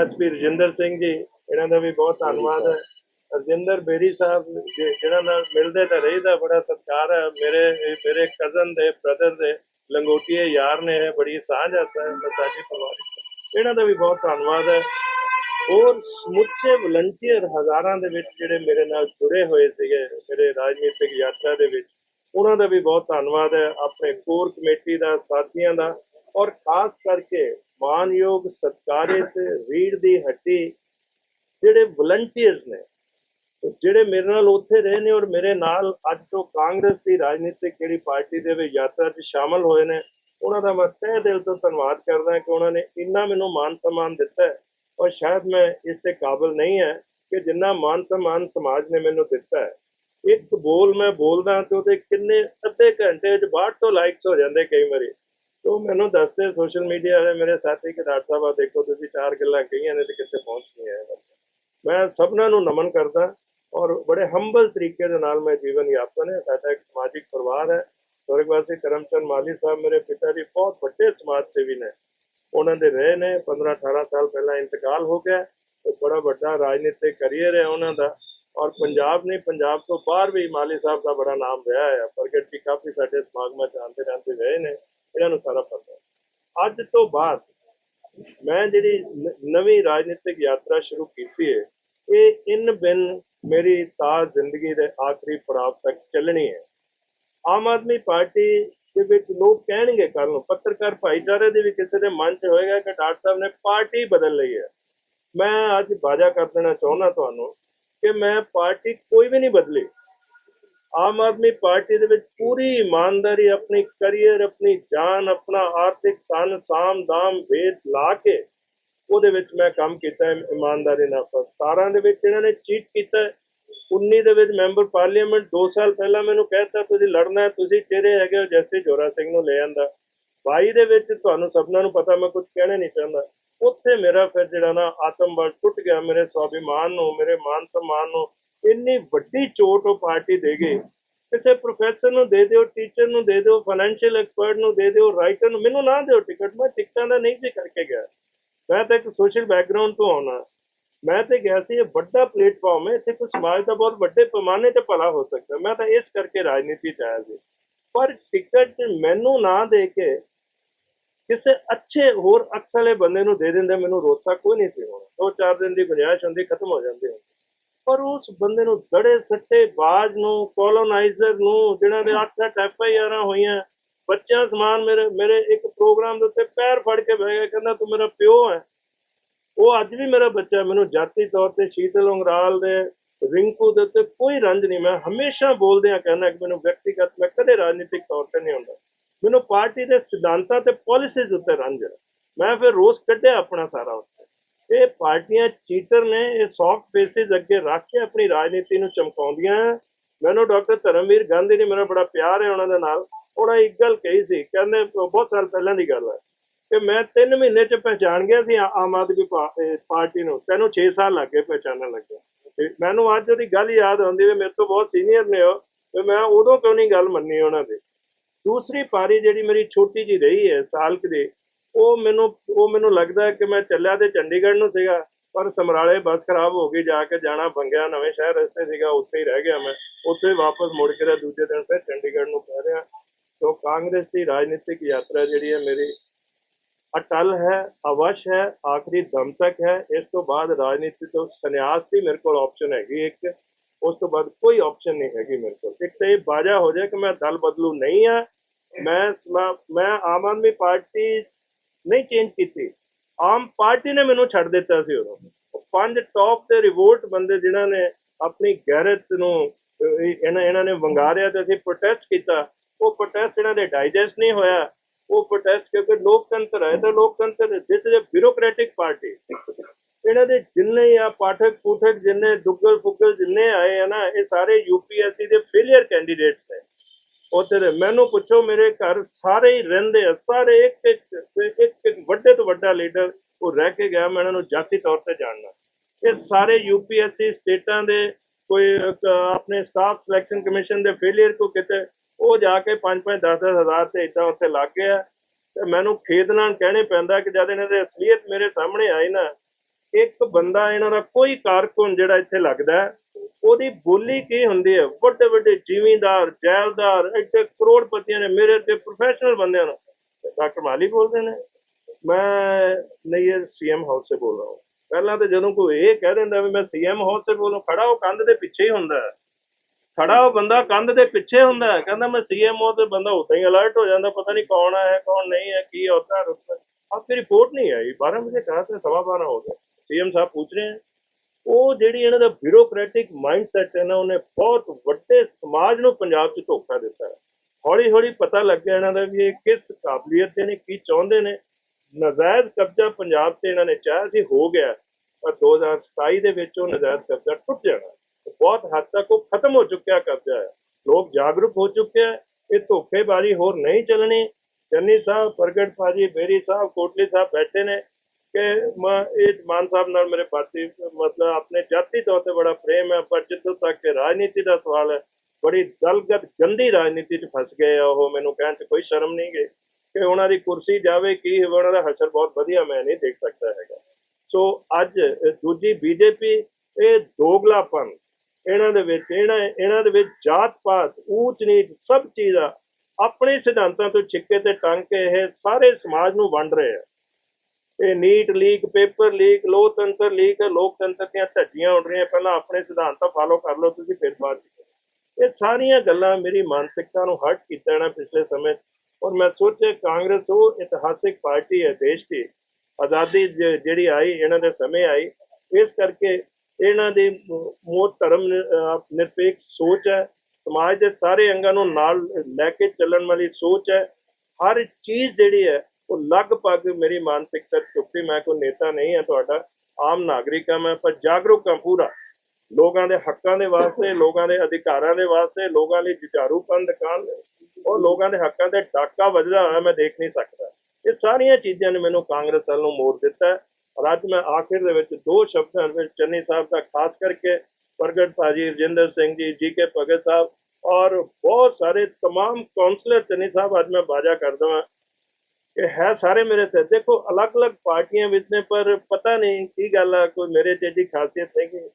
ਐਸਪੀ ਰਜਿੰਦਰ ਸਿੰਘ ਜੀ ਇਹਨਾਂ ਦਾ ਵੀ ਬਹੁਤ ਧੰਨਵਾਦ ਹੈ। ਰਜਿੰਦਰ ਬੇਰੀ ਸਾਹਿਬ ਜੀ, ਜਿਹਨਾਂ ਨਾਲ ਮਿਲਦੇ ਤਾਂ ਰਹੀਦਾ ਬੜਾ ਸਤਿਕਾਰ ਹੈ। ਮੇਰੇ ਮੇਰੇ ਕਜ਼ਨ ਦੇ ਬ੍ਰਦਰ ਦੇ ਲੰਗੋਟੀਏ ਯਾਰ ਨੇ ਬੜੀ ਸਾਂਝ ਹੈ ਮੈਂ ਪਰਿਵਾਰ ਇਹਨਾਂ ਦਾ ਵੀ ਬਹੁਤ ਧੰਨਵਾਦ ਹੈ। ਹੋਰ ਸਮੁੱਚੇ ਵਲੰਟੀਅਰ ਹਜ਼ਾਰਾਂ ਦੇ ਵਿੱਚ ਜਿਹੜੇ ਮੇਰੇ ਨਾਲ ਜੁੜੇ ਹੋਏ ਸੀਗੇ, ਮੇਰੇ ਰਾਜਨੀਤਿਕ ਯਾਤਰਾ ਦੇ ਵਿੱਚ, ਉਹਨਾਂ ਦਾ ਵੀ ਬਹੁਤ ਧੰਨਵਾਦ ਹੈ। ਆਪਣੇ ਕੋਰ ਕਮੇਟੀ ਦਾ, ਸਾਥੀਆਂ ਦਾ ਔਰ ਖਾਸ ਕਰਕੇ ਮਾਨਯੋਗ ਸਤਕਾਰਿਤ ਰੀੜ ਦੀ ਹੱਟੀ ਜਿਹੜੇ ਵਲੰਟੀਅਰਸ ਨੇ, ਜਿਹੜੇ ਮੇਰੇ ਨਾਲ ਉੱਥੇ ਰਹੇ ਨੇ ਔਰ ਮੇਰੇ ਨਾਲ ਅੱਜ ਤੋਂ ਕਾਂਗਰਸ ਦੀ ਰਾਜਨੀਤਿਕ ਜਿਹੜੀ ਪਾਰਟੀ ਦੇ ਵਿੱਚ ਯਾਤਰਾ 'ਚ ਸ਼ਾਮਲ ਹੋਏ ਨੇ ਉਹਨਾਂ ਦਾ ਮੈਂ ਤਹਿ ਦਿਲ ਤੋਂ ਧੰਨਵਾਦ ਕਰਦਾ ਕਿ ਉਹਨਾਂ ਨੇ ਇੰਨਾ ਮੈਨੂੰ ਮਾਨ ਸਨਮਾਨ ਦਿੱਤਾ ਹੈ। ਔਰ ਸ਼ਾਇਦ ਮੈਂ ਇਸ ਦੇ ਕਾਬਿਲ ਨਹੀਂ ਹੈ ਕਿ ਜਿੰਨਾ ਮਾਨ ਸਨਮਾਨ ਸਮਾਜ ਨੇ ਮੈਨੂੰ ਦਿੱਤਾ ਹੈ। ਇੱਕ ਬੋਲ ਮੈਂ ਬੋਲਦਾ ਤੇ ਉਹਦੇ ਕਿੰਨੇ ਅੱਧੇ ਘੰਟੇ 'ਚ ਬਾਹਰ ਤੋਂ ਲਾਈਕਸ ਹੋ ਜਾਂਦੇ ਕਈ ਵਾਰੀ। ਤੋ ਮੈਨੂੰ ਦੱਸਦੇ ਸੋਸ਼ਲ ਮੀਡੀਆ ਵਾਲੇ, ਮੇਰੇ ਸਾਥੀ ਕਿ ਸਾਹਿਬ ਆ ਦੇਖੋ, ਤੁਸੀਂ ਚਾਰ ਗੱਲਾਂ ਕਹੀਆਂ ਨੇ ਤੇ ਕਿੱਥੇ ਪਹੁੰਚ ਨਹੀਂ ਆਏ ਮੈਂ ਸਭਨਾਂ ਨੂੰ ਨਮਨ ਕਰਦਾ ਔਰ ਬੜੇ ਹੰਬਲ ਤਰੀਕੇ ਦੇ ਨਾਲ ਮੈਂ ਜੀਵਨ ਯਾਪਨ ਹੈ। ਸਾਡਾ ਇੱਕ ਸਮਾਜਿਕ ਪਰਿਵਾਰ ਹੈ। ਸਵਰਗਵਾਸੀ ਕਰਮਚੰਦ ਮਾਲੀ ਸਾਹਿਬ ਮੇਰੇ ਪਿਤਾ ਜੀ ਬਹੁਤ ਵੱਡੇ ਸਮਾਜ ਸੇਵੀ ਨੇ। ਉਹਨਾਂ ਦੇ ਰਹੇ ਨੇ 15 18 ਸਾਲ ਪਹਿਲਾਂ ਇੰਤਕਾਲ ਹੋ ਗਿਆ ਤੇ ਬੜਾ ਵੱਡਾ ਰਾਜਨੀਤਿਕ ਕੈਰੀਅਰ ਹੈ ਉਹਨਾਂ ਦਾ। ਔਰ ਪੰਜਾਬ ਨੇ ਪੰਜਾਬ ਤੋਂ ਬਾਹਰ ਵੀ ਮਾਲੀ ਸਾਹਿਬ ਦਾ ਬੜਾ ਨਾਮ ਰਿਹਾ ਹੈ। ਪ੍ਰਗਟ ਜੀ ਕਾਫੀ ਸਾਡੇ ਸਮਾਗਮਾਂ ਚ ਆਉਂਦੇ ਰਹਿੰਦੇ ਰਹੇ ਨੇ, ਇਹਨਾਂ ਨੂੰ ਸਾਰਾ ਪਤਾ ਹੈ। ਅੱਜ ਤੋਂ ਬਾਅਦ ਮੈਂ ਜਿਹੜੀ ਨਵੀਂ ਰਾਜਨੀਤਿਕ ਯਾਤਰਾ ਸ਼ੁਰੂ ਕੀਤੀ ਹੈ, ਇਹ ਇਨ ਬਿਨ ਮੇਰੀ ਤਾਂ ਜ਼ਿੰਦਗੀ ਦੇ ਆਖਰੀ ਪੜਾਅ ਤੱਕ ਚੱਲਣੀ ਹੈ। ਆਮ ਆਦਮੀ ਪਾਰਟੀ ਦੇ ਵਿੱਚ ਲੋਕ ਕਹਿਣਗੇ ਕੱਲ ਨੂੰ, ਪੱਤਰਕਾਰ ਭਾਈਚਾਰੇ ਦੇ ਵੀ ਕਿਸੇ ਦੇ ਮਨ 'ਚ ਹੋਏਗਾ ਕਿ ਡਾਕਟਰ ਸਾਹਿਬ ਨੇ ਪਾਰਟੀ ਬਦਲ ਲਈ ਹੈ। ਮੈਂ ਅੱਜ ਵਾਅਦਾ ਕਰ ਦੇਣਾ ਚਾਹੁੰਦਾ ਤੁਹਾਨੂੰ ਕਿ ਮੈਂ ਪਾਰਟੀ ਕੋਈ ਵੀ ਨਹੀਂ ਬਦਲੀ। ਆਮ ਆਦਮੀ ਪਾਰਟੀ ਦੇ ਵਿੱਚ ਪੂਰੀ ਇਮਾਨਦਾਰੀ, ਆਪਣੀ ਕਰੀਅਰ ਆਪਣੀ ਜਾਨ, ਆਪਣਾ ਆਰਥਿਕ ਤਨ ਸਾਮ, ਦਾਮ, ਭੇਦ ਲਾ ਕੇ ਉਹਦੇ ਵਿੱਚ ਮੈਂ ਕੰਮ ਕੀਤਾ ਇਮਾਨਦਾਰੀ ਨਾਲ। ਪਰ 17 ਦੇ ਵਿੱਚ ਇਹਨਾਂ ਨੇ ਚੀਟ ਕੀਤਾ 19 ਦੇ ਵਿੱਚ ਮੈਂਬਰ ਪਾਰਲੀਮੈਂਟ 2 ਸਾਲ ਪਹਿਲਾਂ ਮੈਨੂੰ ਕਹਿਤਾ ਤੁਸੀਂ ਲੜਨਾ ਹੈ, ਤੁਸੀਂ ਚਿਹਰੇ ਹੈਗੇ ਹੋ ਜੈਸੇ ਜੋਰਾ ਸਿੰਘ ਨੂੰ ਲੈ ਆਂਦਾ। 22 ਦੇ ਵਿੱਚ ਤੁਹਾਨੂੰ ਸਭਨਾਂ ਨੂੰ ਪਤਾ, ਮੈਂ ਕੁਝ ਕਹਿਣਾ ਨਹੀਂ ਚਾਹੁੰਦਾ। ਉੱਥੇ ਮੇਰਾ ਫਿਰ ਜਿਹੜਾ ਨਾ ਆਤਮਬਲ ਟੁੱਟ ਗਿਆ, ਮੇਰੇ ਸਵਾਭਿਮਾਨ ਨੂੰ, ਮੇਰੇ ਮਾਨ ਸਨਮਾਨ ਨੂੰ, ਇੰਨੀ ਵੱਡੀ ਚੋਟ ਉਹ ਪਾਰਟੀ ਦੇ ਗਈ। ਕਿਸੇ ਪ੍ਰੋਫੈਸਰ ਨੂੰ ਦੇ ਦਿਓ ਟੀਚਰ ਨੂੰ ਦੇ ਦਿਓ ਫਾਈਨੈਂਸ਼ੀਅਲ ਐਕਸਪਰਟ ਨੂੰ ਦੇ ਦਿਓ ਰਾਈਟਰ ਨੂੰ, ਮੈਨੂੰ ਨਾ ਦਿਓ ਟਿਕਟ ਮੈਂ ਟਿਕਟਾਂ ਦਾ ਨਹੀਂ ਸੀ ਕਰਕੇ ਗਿਆ। ਮੈਂ ਤਾਂ ਇੱਕ ਸੋਸ਼ਲ ਬੈਕਗ੍ਰਾਉਂਡ ਤੋਂ ਆਉਣਾ। ਮੈਂ ਤੇ ਗਿਆ ਸੀ, ਇਹ ਵੱਡਾ ਪਲੇਟਫਾਰਮ ਹੈ, ਇੱਥੇ ਕੋਈ ਸਮਾਜ ਦਾ ਬਹੁਤ ਵੱਡੇ ਪੈਮਾਨੇ ਤੇ ਭਲਾ ਹੋ ਸਕਦਾ। ਮੈਂ ਤਾਂ ਇਸ ਕਰਕੇ ਰਾਜਨੀਤੀ ਚ ਆਇਆ ਸੀ। ਪਰ ਟਿਕਟ ਮੈਨੂੰ ਨਾ ਦੇ ਕੇ ਕਿਸੇ ਅੱਛੇ ਹੋਰ ਅਕਸਲੇ ਬੰਦੇ ਨੂੰ ਦੇ ਦਿੰਦੇ ਮੈਨੂੰ ਰੋਸਾ ਕੋਈ ਨਹੀਂ ਸੀ ਹੋਣਾ। ਦੋ ਚਾਰ ਦਿਨ ਦੀ ਗੁੰਜਾਇਸ਼ ਹੁੰਦੀ, ਖਤਮ ਹੋ ਜਾਂਦੀ ਹੁੰਦੀ। ਪਰ ਉਸ ਬੰਦੇ ਨੂੰ ਦੜੇ ਸੱਟੇ ਬਾਜ ਨੂੰ ਕੋਲੋਨਾਈਜ਼ਰ ਨੂੰ ਜਿਹਨਾਂ ਦੇ 8-8 ਐਫਆਈਆਰਾਂ ਹੋਈਆਂ, ਬੱਚਿਆਂ ਸਮਾਨ ਮੇਰੇ ਮੇਰੇ ਇੱਕ ਪ੍ਰੋਗਰਾਮ ਦੇ ਉੱਤੇ ਪੈਰ ਫੜ ਕੇ ਬਹਿ ਗਿਆ, ਕਹਿੰਦਾ, ਤੂੰ ਮੇਰਾ ਪਿਓ ਹੈ। ਉਹ ਅੱਜ ਵੀ ਮੇਰਾ ਬੱਚਾ ਮੈਨੂੰ ਜਾਤੀ ਤੌਰ ਤੇ ਸ਼ੀਤਲ ਉਂਗਰਾਲ ਦੇ ਰਿੰਕੂ ਦੇ ਉੱਤੇ ਕੋਈ ਰੰਜ ਨਹੀਂ, ਮੈਂ ਹਮੇਸ਼ਾ ਬੋਲਦਿਆਂ ਕਹਿੰਦਾ ਕਿ ਮੈਨੂੰ ਵਿਅਕਤੀਗਤ, ਮੈਂ ਕਦੇ ਰਾਜਨੀਤਿਕ ਤੌਰ ਤੇ ਨਹੀਂ ਹੁੰਦਾ। ਮੈਨੂੰ ਪਾਰਟੀ ਦੇ ਸਿਧਾਂਤਾਂ ਤੇ ਪਾਲਿਸੀਜ਼ ਉੱਤੇ ਰੰਜ ਹੈ। ਮੈਂ ਫਿਰ ਰੋਸ ਕੱਢਿਆ ਆਪਣਾ ਸਾਰਾ ਉੱਤੇ ਇਹ ਪਾਰਟੀਆਂ ਚੀਟਰ ਨੇ, ਇਹ ਸੌਫਟ ਫੇਸਿਸ ਅੱਗੇ ਰੱਖ ਕੇ ਆਪਣੀ ਰਾਜਨੀਤੀ ਨੂੰ ਚਮਕਾਉਂਦੀਆਂ ਮੈਨੂੰ ਡਾਕਟਰ ਧਰਮਵੀਰ ਗਾਂਧੀ ਨੇ ਮੇਰਾ ਬੜਾ ਪਿਆਰ ਹੈ ਉਹਨਾਂ ਦੇ ਨਾਲ। ਉਹਨਾਂ ਇੱਕ ਗੱਲ ਕਹੀ ਸੀ, ਕਹਿੰਦੇ ਬਹੁਤ ਸਾਲ ਪਹਿਲਾਂ ਦੀ ਗੱਲ ਹੈ। ਕਿ ਮੈਂ 3 ਮਹੀਨੇ ਚ ਪਹਿਚਾਣ ਗਿਆ ਸੀ ਆਮ ਆਦਮੀ ਪਾਰਟੀ ਨੂੰ। ਤੈਨੂੰ 6 ਸਾਲ ਲੱਗੇ ਪਹਿਚਾਨਣ ਲੱਗਿਆ ਤੇ ਮੈਨੂੰ ਅੱਜ ਉਹਦੀ ਗੱਲ ਯਾਦ ਆਉਂਦੀ ਵੀ ਮੇਰੇ ਤੋਂ ਬਹੁਤ ਸੀਨੀਅਰ ਨੇ ਉਹ। ਤੇ ਮੈਂ ਉਦੋਂ ਕਿਉਂ ਨਹੀਂ ਗੱਲ ਮੰਨੀ ਉਹਨਾਂ ਦੀ? ਦੂਸਰੀ ਪਾਰੀ ਜਿਹੜੀ ਮੇਰੀ ਛੋਟੀ ਜੀ ਰਹੀ ਹੈ, ਸਾਲ ਕੁ ਦੀ, ਉਹ ਮੈਨੂੰ ਉਹ ਮੈਨੂੰ ਲੱਗਦਾ ਕਿ ਮੈਂ ਚੱਲਿਆ ਤੇ ਚੰਡੀਗੜ੍ਹ ਨੂੰ ਸੀਗਾ। ਪਰ ਸਮਰਾਲੇ ਬੱਸ ਖਰਾਬ ਹੋ ਗਈ, ਜਾ ਕੇ ਜਾਣਾ ਬੰਗਿਆ ਨਵੇਂ ਸ਼ਹਿਰ ਰਸਤੇ ਸੀਗਾ, ਉੱਥੇ ਹੀ ਰਹਿ ਗਿਆ ਮੈਂ। ਉੱਥੇ ਵਾਪਸ ਮੁੜ ਕੇ ਦੂਜੇ ਦਿਨ ਫਿਰ ਚੰਡੀਗੜ੍ਹ ਨੂੰ ਪੈ ਰਿਹਾ। ਸੋ ਕਾਂਗਰਸ ਦੀ ਰਾਜਨੀਤਿਕ ਯਾਤਰਾ ਜਿਹੜੀ ਹੈ ਮੇਰੀ ਅਟਲ ਹੈ, ਅਵਸ਼ ਹੈ, ਆਖਰੀ ਦਮ ਤੱਕ ਹੈ। ਇਸ ਤੋਂ ਬਾਅਦ ਰਾਜਨੀਤੀ ਤੋਂ ਸੰਨਿਆਸ ਦੀ ਮੇਰੇ ਕੋਲ ਆਪਸ਼ਨ ਹੈਗੀ ਇੱਕ। ਉਸ ਤੋਂ ਬਾਅਦ ਕੋਈ ਆਪਸ਼ਨ ਨਹੀਂ ਹੈਗੀ ਮੇਰੇ ਕੋਲ। ਇੱਕ ਤਾਂ ਇਹ ਬਾਜਾ ਹੋ ਜਾਏ ਕਿ ਮੈਂ ਦਲ ਬਦਲੂ ਨਹੀਂ ਆ। ਮੈਂ ਮੈਂ- ਆਮ ਆਦਮੀ ਪਾਰਟੀ ਨਹੀਂ ਚੇਂਜ ਕੀਤੀ। ਆਮ ਪਾਰਟੀ ਨੇ ਮੈਨੂੰ ਛੱਡ ਦਿੱਤਾ ਸੀ ਉਦੋਂ। ਪੰਜ ਟੌਪ ਤੇ ਰਿਵੋਲਟ ਬੰਦੇ ਜਿਨ੍ਹਾਂ ਨੇ ਆਪਣੀ ਗੈਰਤ ਨੂੰ ਇਹਨਾਂ ਇਹਨਾਂ ਨੇ ਵੰਗਾਰਿਆ ਤੇ ਅਸੀਂ ਪ੍ਰੋਟੈਸਟ ਕੀਤਾ। ਉਹ ਪ੍ਰੋਟੈਸਟ ਇਹਨਾਂ ਦੇ ਡਾਈਜੈਸਟ ਨਹੀਂ ਹੋਇਆ। ਉਹ ਪ੍ਰੋਟੈਸਟ ਕਿਉਂਕਿ ਲੋਕਤੰਤਰ ਹੈ ਤਾਂ ਲੋਕਤੰਤਰ ਦਿਸ ਇਜ਼ ਅ ਬਿਊਰੋਕ੍ਰੈਟਿਕ ਪਾਰਟੀ ਇਹਨਾਂ ਦੇ ਜਿੰਨੇ ਆ ਪਾਠਕ ਪੂਠਕ ਜਿੰਨੇ ਦੁੱਗਲ ਫੁੱਗਲ ਜਿੰਨੇ ਆਏ ਆ ਨਾ, ਇਹ ਸਾਰੇ ਯੂਪੀਐਸਸੀ ਦੇ ਫੇਲਿਅਰ ਕੈਂਡੀਡੇਟਸ ਨੇ। ਉੱਥੇ ਦੇ ਮੈਨੂੰ ਪੁੱਛੋ ਮੇਰੇ ਘਰ ਸਾਰੇ ਹੀ ਰਹਿੰਦੇ ਆ, ਸਾਰੇ ਇੱਕ ਇੱਕ ਇੱਕ ਇੱਕ ਵੱਡੇ ਤੋਂ ਵੱਡਾ ਲੀਡਰ ਉਹ ਰਹਿ ਕੇ ਗਿਆ, ਮੈਂ ਇਹਨਾਂ ਨੂੰ ਜਾਤੀ ਤੌਰ ਤੇ ਜਾਣਦਾ। ਇਹ ਸਾਰੇ ਯੂਪੀਐਸਸੀ ਸਟੇਟਾਂ ਦੇ ਕੋਈ ਆਪਣੇ ਸਟਾਫ ਸਿਲੈਕਸ਼ਨ ਕਮਿਸ਼ਨ ਦੇ ਫੇਲਿਅਰ ਕੋ ਕਿਤੇ ਉਹ ਜਾ ਕੇ 5-5 10-10 ਹਜ਼ਾਰ ਤੇ ਇਦਾਂ ਉੱਥੇ ਲੱਗ ਗਿਆ। ਤੇ ਮੈਨੂੰ ਖੇਦ ਨਾਲ ਕਹਿਣੇ ਪੈਂਦਾ ਕਿ ਜਦ ਇਹਨਾਂ ਦੇ ਅਸਲੀਅਤ ਮੇਰੇ ਸਾਹਮਣੇ ਆਈ ਨਾ, ਇੱਕ ਬੰਦਾ ਇਹਨਾਂ ਦਾ ਕੋਈ ਕਾਰਕੁਨ ਜਿਹੜਾ ਇੱਥੇ ਲੱਗਦਾ ਉਹਦੀ ਬੋਲੀ ਕੀ ਹੁੰਦੀ ਹੈ? ਵੱਡੇ ਵੱਡੇ ਜ਼ਿਮੀਂਦਾਰ, ਜੈਲਦਾਰ ਇੱਥੇ ਕਰੋੜਪਤੀਆਂ ਨੇ ਮੇਰੇ ਤੇ ਪ੍ਰੋਫੈਸ਼ਨਲ ਬੰਦਿਆਂ ਨੂੰ। ਡਾਕਟਰ ਮਾਲੀ ਬੋਲਦੇ ਨੇ। ਮੈਂ ਨਹੀਂ, ਇਹ ਸੀਐਮ ਹਾਊਸ ਸੇ ਬੋਲ ਰਹਾ ਹਾਂ। ਪਹਿਲਾਂ ਤਾਂ ਜਦੋਂ ਕੋਈ ਇਹ ਕਹਿ ਦਿੰਦਾ ਵੀ ਮੈਂ ਸੀਐਮ ਹਾਊਸ ਸੇ ਬੋਲੂ, ਖੜਾ ਉਹ ਕੰਧ ਦੇ ਪਿੱਛੇ ਹੀ ਹੁੰਦਾ। ਖੜਾ ਉਹ ਬੰਦਾ ਕੰਧ ਦੇ ਪਿੱਛੇ ਹੁੰਦਾ ਕਹਿੰਦਾ ਮੈਂ ਸੀਐਮਓ ਤੇ ਬੰਦਾ ਉੱਥੇ ਹੀ ਅਲਰਟ ਹੋ ਜਾਂਦਾ, ਪਤਾ ਨਹੀਂ ਕੌਣ ਆਇਆ, ਕੌਣ ਨਹੀਂ ਹੈ ਕੀ ਹੋਤਾ ਰੁਕਤਾ आपकी रिपोर्ट नहीं आई बारह बजे कहा था सवा बारह हो गया सीएम साहब ਸਾਹਿਬ ਪੁੱਛ ਰਹੇ ਉਹ ਜਿਹੜੀ ਇਹਨਾਂ ਦਾ ਬਿਊਰੋਕ੍ਰੈਟਿਕ ਮਾਈਂਡਸੈਟ ਹੈ ਨਾ, ਉਹਨੇ ਬਹੁਤ ਵੱਡੇ ਸਮਾਜ ਨੂੰ ਪੰਜਾਬ 'ਚ ਧੋਖਾ ਦਿੱਤਾ ਹੈ। ਹੌਲੀ ਹੌਲੀ ਪਤਾ ਲੱਗ ਗਿਆ ਇਹਨਾਂ ਦਾ ਵੀ ਇਹ ਕਿਸ ਕਾਬਲੀਅਤ ਦੇ ਨੇ, ਕੀ ਚਾਹੁੰਦੇ ਨੇ। ਨਜ਼ਾਇਜ਼ ਕਬਜ਼ਾ ਪੰਜਾਬ ਤੇ ਇਹਨਾਂ ਨੇ ਚਾਹਿਆ ਸੀ, ਹੋ ਗਿਆ। ਪਰ 2027 ਦੇ ਵਿੱਚ ਉਹ ਨਜ਼ਾਇਜ਼ ਕਬਜ਼ਾ ਟੁੱਟ ਜਾਣਾ। ਬਹੁਤ ਹੱਦ ਤੱਕ ਉਹ ਖਤਮ ਹੋ ਚੁੱਕਿਆ ਕਰਜ਼ਾ ਹੈ। ਲੋਕ ਜਾਗਰੂਕ ਹੋ ਚੁੱਕੇ ਹੈ। ਇਹ ਧੋਖੇਬਾਜ਼ੀ ਹੋਰ ਨਹੀਂ ਚੱਲਣੀ। ਚੰਨੀ ਸਾਹਿਬ, ਪ੍ਰਗਟ ਭਾਜੀ, ਬੇਰੀ ਸਾਹਿਬ, ਕੋਟਲੀ ਸਾਹਿਬ ਬੈਠੇ ਨੇ ਕਿ ਮੈਂ ਇਹ ਮਾਨ ਸਾਹਿਬ ਨਾਲ ਮੇਰੇ ਪਾਰਟੀ, ਮਤਲਬ ਆਪਣੇ ਜਾਤੀ ਤੌਰ ਤੇ ਬੜਾ ਪ੍ਰੇਮ ਹੈ, ਪਰ ਜਿੱਥੋਂ ਤੱਕ ਕਿ ਰਾਜਨੀਤੀ ਦਾ ਸਵਾਲ ਹੈ, ਬੜੀ ਦਲਗਤ, ਗੰਦੀ ਰਾਜਨੀਤੀ 'ਚ ਫਸ ਗਏ ਆ ਉਹ। ਮੈਨੂੰ ਕਹਿਣ 'ਚ ਕੋਈ ਸ਼ਰਮ ਨਹੀਂ ਗੇ ਕਿ ਉਹਨਾਂ ਦੀ ਕੁਰਸੀ ਜਾਵੇ, ਕੀ ਹੋਵੇ, ਉਹਨਾਂ ਦਾ ਹਸ਼ਰ ਬਹੁਤ ਵਧੀਆ ਮੈਂ ਨਹੀਂ ਦੇਖ ਸਕਦਾ ਹੈਗਾ। ਸੋ ਅੱਜ ਦੂਜੀ ਬੀਜੇਪੀ, ਇਹ ਦੋਗਲਾਪਨ ਇਹਨਾਂ ਦੇ ਵਿੱਚ, ਇਹਨਾਂ ਇਹਨਾਂ ਦੇ ਵਿੱਚ ਜਾਤ ਪਾਤ ਊਚ ਨੀਚ ਸਭ ਚੀਜ਼ਾਂ ਆਪਣੇ ਸਿਧਾਂਤਾਂ ਤੋਂ ਛਿੱਕੇ ਤੇ ਟੰਗ ਕੇ ਇਹ ਸਾਰੇ ਸਮਾਜ ਨੂੰ ਵੰਡ ਰਹੇ ਆ। ਇਹ ਨੀਟ, ਲੀਕ, ਪੇਪਰ, ਲੀਕ, ਲੋਕਤੰਤਰ ਲੀਕ, ਲੋਕਤੰਤਰ ਦੀਆਂ ਧੱਜੀਆਂ ਉੱਡ ਰਹੀਆਂ। ਪਹਿਲਾਂ ਆਪਣੇ ਸਿਧਾਂਤਾਂ ਫਾਲੋ ਕਰ ਲਓ, ਤੁਸੀਂ ਫਿਰ ਬਾਅਦ ਇਹ ਸਾਰੀਆਂ ਗੱਲਾਂ ਮੇਰੀ ਮਾਨਸਿਕਤਾ ਨੂੰ ਹਟ ਕੀਤਾ ਨਾ ਪਿਛਲੇ ਸਮੇਂ 'ਚ। ਔਰ ਮੈਂ ਸੋਚਿਆ ਕਾਂਗਰਸ ਉਹ ਇਤਿਹਾਸਿਕ ਪਾਰਟੀ ਹੈ, ਦੇਸ਼ ਦੀ। ਆਜ਼ਾਦੀ ਜਿਹੜੀ ਆਈ, ਇਹਨਾਂ ਦੇ ਸਮੇਂ ਆਈ। ਇਸ ਕਰਕੇ ਇਹਨਾਂ ਦੀ ਮੋਤ ਧਰਮ ਨਿਰਪੇਖ ਸੋਚ ਹੈ। ਸਮਾਜ ਦੇ ਸਾਰੇ ਅੰਗਾਂ ਨੂੰ ਨਾਲ ਲੈ ਕੇ ਚੱਲਣ ਵਾਲੀ ਸੋਚ ਹੈ। ਹਰ ਚੀਜ਼ ਜਿਹੜੀ ਹੈ, ਉਹ ਲਗਭਗ ਮੇਰੀ ਮਾਨਸਿਕਤਾ ਚੁੱਕੀ ਮੈਂ ਕੋਈ ਨੇਤਾ ਨਹੀਂ ਹੈ, ਤੁਹਾਡਾ ਆਮ ਨਾਗਰਿਕ ਹਾਂ ਮੈਂ, ਪਰ ਜਾਗਰੂਕ ਹਾਂ ਪੂਰਾ। ਲੋਕਾਂ ਦੇ ਹੱਕਾਂ ਦੇ ਵਾਸਤੇ, ਲੋਕਾਂ ਦੇ ਅਧਿਕਾਰਾਂ ਦੇ ਵਾਸਤੇ, ਲੋਕਾਂ ਲਈ ਜੁਝਾਰੂਪਨ ਦਿਖਾਉਣ ਉਹ ਲੋਕਾਂ ਦੇ ਹੱਕਾਂ ਤੇ ਡਾਕਾ ਵੱਜਦਾ ਹੋਇਆ ਮੈਂ ਦੇਖ ਨਹੀਂ ਸਕਦਾ। ਇਹ ਸਾਰੀਆਂ ਚੀਜ਼ਾਂ ਨੇ ਮੈਨੂੰ ਕਾਂਗਰਸ ਵੱਲ ਨੂੰ ਮੋੜ ਦਿੱਤਾ। ਔਰ ਅੱਜ ਮੈਂ ਆਖਿਰ ਦੇ ਵਿੱਚ ਦੋ ਸ਼ਬਦਾਂ ਵਿੱਚ ਚੰਨੀ ਸਾਹਿਬ ਦਾ ਖਾਸ ਕਰਕੇ ਪ੍ਰਗਟ ਭਾਜੀ ਰਜਿੰਦਰ ਸਿੰਘ ਜੀ ਜੀ ਕੇ ਭਗਤ ਸਾਹਿਬ ਔਰ ਬਹੁਤ ਸਾਰੇ तमाम ਕਾਉਂਸਲਰ ਚੰਨੀ ਸਾਹਿਬ ਅੱਜ ਮੈਂ ਬਾਜਾ ਕਰਦਾ ਹਾਂ ਕਿ ਹੈ ਸਾਰੇ ਮੇਰੇ ਸੇ ਦੇਖੋ ਅਲੱਗ-ਅਲੱਗ ਪਾਰਟੀਆਂ ਵਿੱਚ ਨੇ ਪਰ ਪਤਾ ਨਹੀਂ ਕੀ ਗੱਲ ਆ ਕੋਈ ਮੇਰੇ ਤੇ ਦੀ ਖਾਸੀਅਤ ਹੈ ਕਿ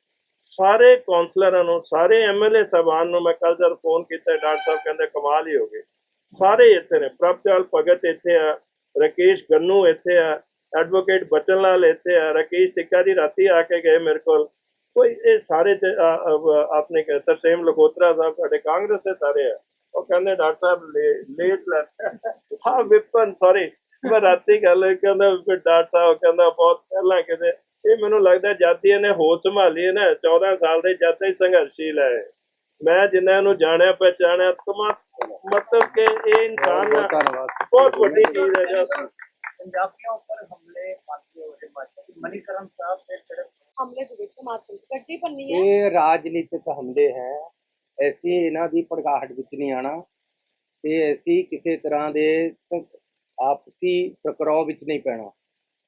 ਸਾਰੇ ਕਾਉਂਸਲਰਾਂ ਨੂੰ ਸਾਰੇ ਐਮਐਲਏ ਸਾਹਿਬਾਨ ਨੂੰ ਮੈਂ ਕੱਲ ਜਦ ਫੋਨ ਕੀਤਾ ਡਾਕਟਰ ਸਾਹਿਬ ਕਹਿੰਦੇ ਕਮਾਲ ਹੀ ਹੋ ਗਈ ਸਾਰੇ ਇੱਥੇ ਨੇ ਪ੍ਰਭਜੋਲ ਭਗਤ ਇੱਥੇ ਆ ਰਕੇਸ਼ ਗੰਨੂ ਇੱਥੇ ਆ ਐਡਵੋਕੇਟ ਬਚਨ ਲਾਲ ਇੱਥੇ ਆ ਰਕੇਸ਼ ਟਿੱਕਾ ਜੀ ਰਾਤੀ ਆ ਕੇ ਗਏ ਮੇਰੇ ਕੋਲ। ਕੋਈ ਇਹ ਸਾਰੇ ਤੇ ਆ- ਆ- ਆਪਣੇ ਕਿ ਤਰਸੇਮ ਲਖੋਤਰਾ ਸਾਹਿਬ ਸਾਡੇ ਕਾਂਗਰਸ ਦੇ ਸਾਰੇ ਆ। ਉਹ ਕਹਿੰਦੇ ਡਾਕਟਰ ਸਾਹਿਬ ਲੇਟ ਲੈ। ਹਾਂ ਵਿਪਨ ਸੌਰੀ ਮੈਂ ਰਾਤੀ ਗੱਲ ਕਹਿੰਦਾ ਡਾਕਟਰ ਸਾਹਿਬ ਕਹਿੰਦਾ ਬਹੁਤ ਪਹਿਲਾਂ ਕਿਤੇ ਇਹ ਮੈਨੂੰ ਲੱਗਦਾ ਜਾਤੀਆਂ ਨੇ ਹੋਸ਼ ਸੰਭਾਲੀ ਨਾ 14 ਸਾਲ ਦੇ ਜਾਤੀ ਸੰਘਰਸ਼ੀਲ ਹੈ। ਮੈਂ ਜਿਨ੍ਹਾਂ ਨੂੰ ਜਾਣਿਆ ਪਛਾਣਿਆ ਤਮਾ ਮਤਲਬ ਕਿ ਇਹ ਇਨਸਾਨ ਬਹੁਤ ਵੱਡੀ ਚੀਜ਼ ਹੈ ਪੰਜਾਬੀਆਂ ਉੱਪਰ ਹਮਲੇ ਵਿੱਚ ਇਹ ਰਾਜਨੀਤਿਕ ਹਮਲੇ ਹੈ। ਐਸੀ ਇਹਨਾਂ ਦੀ ਪੜਗਾਹਟ ਵਿੱਚ ਨਹੀਂ ਆਣਾ ਤੇ ਐਸੀ ਕਿਸੇ ਤਰ੍ਹਾਂ ਦੇ ਆਪਸੀ ਟਕਰਾਅ ਵਿੱਚ ਨਹੀਂ ਪੈਣਾ।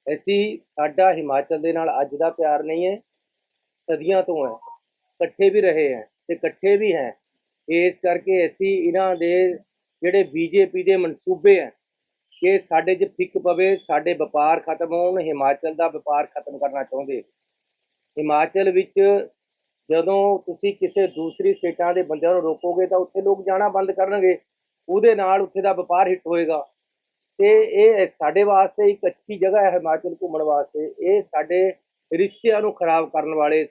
ਐਸੀ ਸਾਡਾ ਹਿਮਾਚਲ ਦੇ ਨਾਲ ਅੱਜ ਦਾ ਪਿਆਰ ਨਹੀਂ ਹੈ। ਸਦੀਆਂ ਤੋਂ ਹੈ। ਇਕੱਠੇ ਵੀ ਰਹੇ ਹੈ ਤੇ ਇਕੱਠੇ ਵੀ ਹੈ। ਇਸ ਕਰਕੇ ਐਸੀ ਇਹਨਾਂ ਦੇ ਜਿਹੜੇ ਬੀਜੇਪੀ ਦੇ ਮਨਸੂਬੇ ਹੈ ਕਿ ਸਾਡੇ 'ਚ ਫਿੱਕ ਪਵੇ, ਸਾਡੇ ਵਪਾਰ ਖਤਮ ਹੋਣ, ਹਿਮਾਚਲ ਦਾ ਵਪਾਰ ਖਤਮ ਕਰਨਾ ਚਾਹੁੰਦੇ। ਹਿਮਾਚਲ ਵਿੱਚ ਜਦੋਂ ਤੁਸੀਂ ਕਿਸੇ ਦੂਸਰੀ ਸਟੇਟਾਂ ਦੇ ਬੰਦਿਆਂ ਨੂੰ ਰੋਕੋਗੇ ਤਾਂ ਉੱਥੇ ਲੋਕ ਜਾਣਾ ਬੰਦ ਕਰਨਗੇ। ਉਹਦੇ ਨਾਲ ਉੱਥੇ ਦਾ ਵਪਾਰ ਹਿੱਟ ਹੋਏਗਾ। ਤੇ ਇਹ ਸਾਡੇ ਵਾਸਤੇ ਇੱਕ ਅੱਛੀ ਜਗ੍ਹਾ ਹੈ ਹਿਮਾਚਲ ਘੁੰਮਣ ਵਾਸਤੇ। ਇਹ ਸਾਡੇ ਰਿਸ਼ਤਿਆਂ ਨੂੰ ਖਰਾਬ ਕਰਨ ਵਾਲੇ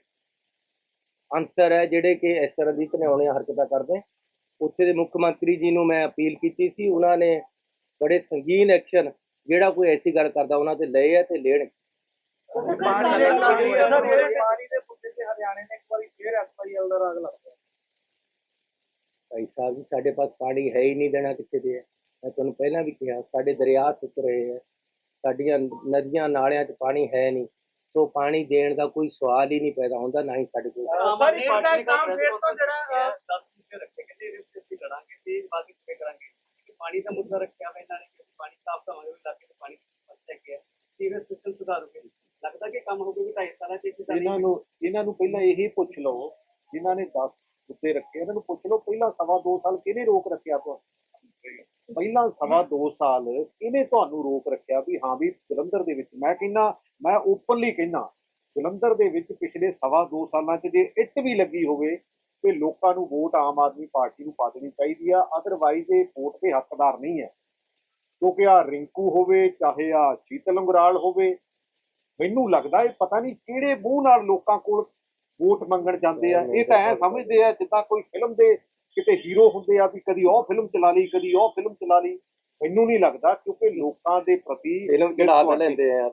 ਅੰਸਰ ਹੈ ਜਿਹੜੇ ਕਿ ਇਸ ਤਰ੍ਹਾਂ ਦੀ ਘਿਨਾਉਣੀਆਂ ਹਰਕਤਾਂ ਕਰਦੇ। ਉੱਥੇ ਦੇ ਮੁੱਖ ਮੰਤਰੀ ਜੀ ਨੂੰ ਮੈਂ ਅਪੀਲ ਕੀਤੀ ਸੀ। ਉਹਨਾਂ ਨੇ ਬੜੇ ਸੰਗੀਨ ਐਕਸ਼ਨ ਜਿਹੜਾ ਕੋਈ ਐਸੀ ਗੱਲ ਕਰਦਾ, ਉਹਨਾਂ ਤੇ ਲਏ ਹੈ ਤੇ ਲੈਣ। ਪਾਣੀ ਦੇ ਮੁੱਦੇ ਤੇ ਹਰਿਆਣੇ ਨੇ ਇੱਕ ਵਾਰੀ ਫੇਰ ਐਫਆਈਐਲ ਦਾ ਰਾਗ ਲਾਇਆ ਭਾਈ ਸਾਹਿਬ ਜੀ, ਸਾਡੇ ਪਾਸ ਪਾਣੀ ਹੈ ਹੀ ਨਹੀਂ ਦੇਣਾ ਕਿੱਥੇ ਦੇ ਮੈਂ ਤੁਹਾਨੂੰ ਪਹਿਲਾਂ ਵੀ ਕਿਹਾ, ਸਾਡੇ ਦਰਿਆ ਸੁੱਕ ਰਹੇ ਹੈ। ਸਾਡੀਆਂ ਨਦੀਆਂ ਨਾਲਿਆਂ 'ਚ ਪਾਣੀ ਹੈ ਨਹੀਂ। ਸੋ ਪਾਣੀ ਦੇਣ ਦਾ ਕੋਈ ਸਵਾਲ ਹੀ ਨਹੀਂ ਪੈਦਾ ਹੁੰਦਾ, ਨਾ ਹੀ ਸਾਡੇ ਕੋਲ। ਆਮ ਪਾਰਟੀ ਦਾ ਕੰਮ ਫਿਰ ਤੋਂ ਜਿਹੜਾ 10 ਮੁੱਦੇ ਰੱਖੇ, ਕਹਿੰਦੇ ਇਹਦੇ ਉੱਤੇ ਲੜਾਂਗੇ ਤੇ ਬਾਕੀ ਕਿਵੇਂ ਕਰਾਂਗੇ? ਪਾਣੀ ਦਾ ਮੁੱਦਾ ਰੱਖਿਆ ਵਾ ਇਹਨਾਂ ਨੇ ਕਿ ਪਾਣੀ ਸਾਫ਼ ਕਰਾਂਗੇ ਵੀ ਇਲਾਕੇ 'ਚ ਪਾਣੀ ਫਸ ਗਿਆ ਸੀਵਰ ਸਿਸਟਮ ਸੁਧਾਰੋਗੇ ਲੱਗਦਾ ਕਿ ਕੰਮ ਹੋਊਗਾ ਵੀ ਢਾਈ ਸਾਲਾਂ 'ਚ ਤਾਂ ਇਹਨਾਂ ਨੂੰ ਇਹਨਾਂ ਨੂੰ ਪਹਿਲਾਂ ਇਹੀ ਪੁੱਛ ਲਓ ਜਿਨ੍ਹਾਂ ਨੇ 10 ਉੱਤੇ ਰੱਖੇ ਇਹਨਾਂ ਨੂੰ ਪੁੱਛ ਲਓ ਪਹਿਲਾਂ ਸਵਾ 2 ਸਾਲ ਕਿਹਨੇ ਰੋਕ ਰੱਖਿਆ ਤੁਹਾਨੂੰ? ਪਹਿਲਾਂ ਸਵਾ 2 ਸਾਲ ਕਿਹਨੇ ਤੁਹਾਨੂੰ ਰੋਕ ਰੱਖਿਆ ਵੀ ਹਾਂ ਵੀ ਜਲੰਧਰ ਦੇ ਵਿੱਚ ਮੈਂ ਕਹਿੰਦਾ ਮੈਂ ਓਪਨਲੀ ਕਹਿੰਦਾ ਜਲੰਧਰ ਦੇ ਵਿੱਚ ਪਿਛਲੇ ਸਵਾ 2 ਸਾਲਾਂ 'ਚ ਜੇ ਇੱਟ ਵੀ ਲੱਗੀ ਹੋਵੇ ਤੇ ਲੋਕਾਂ ਨੂੰ ਵੋਟ ਆਮ ਆਦਮੀ ਪਾਰਟੀ ਨੂੰ ਪਾ ਦੇਣੀ ਚਾਹੀਦੀ ਆ ਅਦਰਵਾਈਜ਼ ਇਹ ਵੋਟ ਦੇ ਹੱਕਦਾਰ ਨਹੀਂ ਹੈ। ਕਿਉਂਕਿ ਆ ਰਿੰਕੂ ਹੋਵੇ ਚਾਹੇ ਆ ਸ਼ੀਤਲ ਉਂਗਰਾਲ ਹੋਵੇ ਮੈਨੂੰ ਲੱਗਦਾ ਇਹ ਪਤਾ ਨਹੀਂ ਕਿਹੜੇ ਮੂੰਹ ਨਾਲ ਲੋਕਾਂ ਕੋਲ ਵੋਟ ਮੰਗਣ ਜਾਂਦੇ ਆ। ਇਹ ਤਾਂ ਐ ਸਮਝਦੇ ਆ ਜਿੱਦਾਂ ਕੋਈ ਫਿਲਮ ਦੇ ਕਿਤੇ ਹੀਰੋ ਹੁੰਦੇ ਆ ਵੀ ਕਦੀ ਉਹ ਫਿਲਮ ਚਲਾ ਲਈ ਕਦੀ ਉਹ ਫਿਲਮ ਚਲਾ ਲਈ। ਮੈਨੂੰ ਨਹੀਂ ਲੱਗਦਾ ਕਿਉਂਕਿ ਲੋਕਾਂ ਦੇ ਪ੍ਰਤੀ ਫਿਲਮ ਚੜਾ ਤਾਂ ਲੈਂਦੇ ਆ?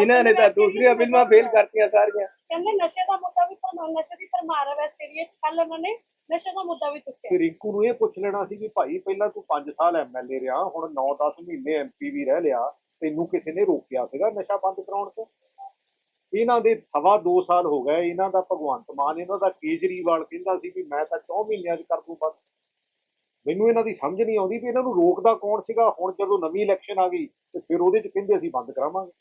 ਇਹਨਾਂ ਨੇ ਤਾਂ ਦੂਸਰੀਆਂ ਫਿਲਮਾਂ ਫੇਲ ਕਰਤੀਆਂ ਸਾਰੀਆਂ। ਕਹਿੰਦੇ ਨਸ਼ੇ ਦਾ ਮੁੱਦਾ ਵੀ ਪਰ ਨਸ਼ੇ ਦੀ ਪਰਮਾਰ ਹੈ ਵੈਸਟ ਚ ਕੱਲ ਉਹਨਾਂ ਨੇ ਨਸ਼ੇ ਦਾ ਮੁੱਦਾ ਵੀ ਚੁੱਕਿਆ। ਤੇ ਰਿੰਕੂ ਨੂੰ ਇਹ ਪੁੱਛ ਲੈਣਾ ਸੀ ਵੀ ਭਾਈ ਪਹਿਲਾਂ ਤੂੰ 5 ਸਾਲ ਐਮਐਲਏ ਰਿਹਾ, ਹੁਣ 9-10 ਮਹੀਨੇ ਐਮਪੀ ਵੀ ਰਹਿ ਲਿਆ, ਤੈਨੂੰ ਕਿਸੇ ਨੇ ਰੋਕਿਆ ਸੀਗਾ ਨਸ਼ਾ ਬੰਦ ਕਰਾਉਣ ਤੋਂ? ਇਹਨਾਂ ਦੇ ਸਵਾ 2 ਸਾਲ ਹੋ ਗਏ, ਇਹਨਾਂ ਦਾ ਭਗਵੰਤ ਮਾਨ, ਇਹਨਾਂ ਦਾ ਕੇਜਰੀਵਾਲ ਕਹਿੰਦਾ ਸੀ ਵੀ ਮੈਂ ਤਾਂ 4 ਮਹੀਨਿਆਂ 'ਚ ਕਰ ਦੂੰ ਬੰਦ। ਮੈਨੂੰ ਇਹਨਾਂ ਦੀ ਸਮਝ ਨਹੀਂ ਆਉਂਦੀ ਵੀ ਇਹਨਾਂ ਨੂੰ ਰੋਕਦਾ ਕੌਣ ਸੀਗਾ? ਹੁਣ ਜਦੋਂ ਨਵੀਂ ਇਲੈਕਸ਼ਨ ਆ ਗਈ, ਤੇ ਫਿਰ ਉਹਦੇ 'ਚ ਕਹਿੰਦੇ ਅਸੀਂ ਬੰਦ ਕਰਾਵਾਂਗੇ।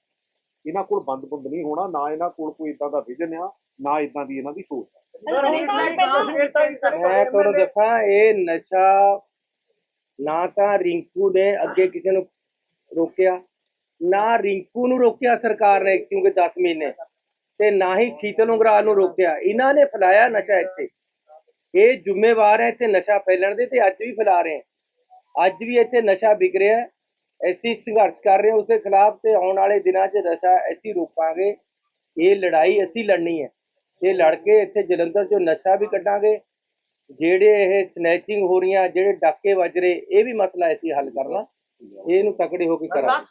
ਇਹਨਾਂ ਕੋਲ ਬੰਦ ਬੰਦ ਨਹੀਂ ਹੋਣਾ ਨਾ ਇਹਨਾਂ ਕੋਲ ਕੋਈ ਇਦਾਂ ਦਾ ਵਿਜ਼ਨ ਆ ਨਾ ਇਦਾਂ ਦੀ ਇਹਨਾਂ ਦੀ ਸੋਚ ਆ। ਮੈਂ ਤੁਹਾਨੂੰ ਦੱਸਾਂ ਇਹ ਨਸ਼ਾ ਨਾ ਤਾਂ ਰਿੰਕੂ ਨੇ ਅੱਗੇ ਕਿਸੇ ਨੂੰ ਰੋਕਿਆ ਨਾ ਰਿੰਕੂ ਨੂੰ ਰੋਕਿਆ ਸਰਕਾਰ ਨੇ ਕਿਉਂਕਿ 10 ਮਹੀਨੇ। ਤੇ ਨਾ ਹੀ ਸ਼ੀਤਲ ਉਂਗਰਾਲ ਨੂੰ ਰੋਕਿਆ। ਇਹਨਾਂ ਨੇ ਫੈਲਾਇਆ ਨਸ਼ਾ ਇੱਥੇ। ਇਹ ਜ਼ਿੰਮੇਵਾਰ ਹੈ ਇੱਥੇ ਨਸ਼ਾ ਫੈਲਣ ਦੇ ਤੇ ਅੱਜ ਵੀ ਫੈਲਾ ਰਹੇ ਅੱਜ ਵੀ ਇੱਥੇ ਨਸ਼ਾ ਵਿਕ ਰਿਹਾ ਹੈ ਸੰਘਰਸ਼ ਕਰ ਰਹੇ ਉਸ ਦੇ ਖਿਲਾਫ ਤੇ ਆਉਣ ਵਾਲੇ ਦਿਨਾਂ 'ਚ ਨਸ਼ਾ ਅਸੀਂ ਰੋਕਾਂਗੇ ਇਹ ਲੜਾਈ ਅਸੀਂ ਲੜਨੀ ਹੈ ਇਹ ਲੜ ਕੇ ਇੱਥੇ ਜਲੰਧਰ 'ਚੋਂ ਨਸ਼ਾ ਵੀ ਕੱਢਾਂਗੇ ਜਿਹੜੇ ਇਹ ਸਨੈਚਿੰਗ ਹੋ ਰਹੀਆਂ ਜਿਹੜੇ ਡਾਕੇ ਵੱਜ ਰਹੇ ਇਹ ਵੀ ਮਸਲਾ ਅਸੀਂ ਹੱਲ ਕਰਨਾ ਇਹਨੂੰ ਤਕੜੇ ਹੋ ਕੇ ਕਰਾਂਗੇ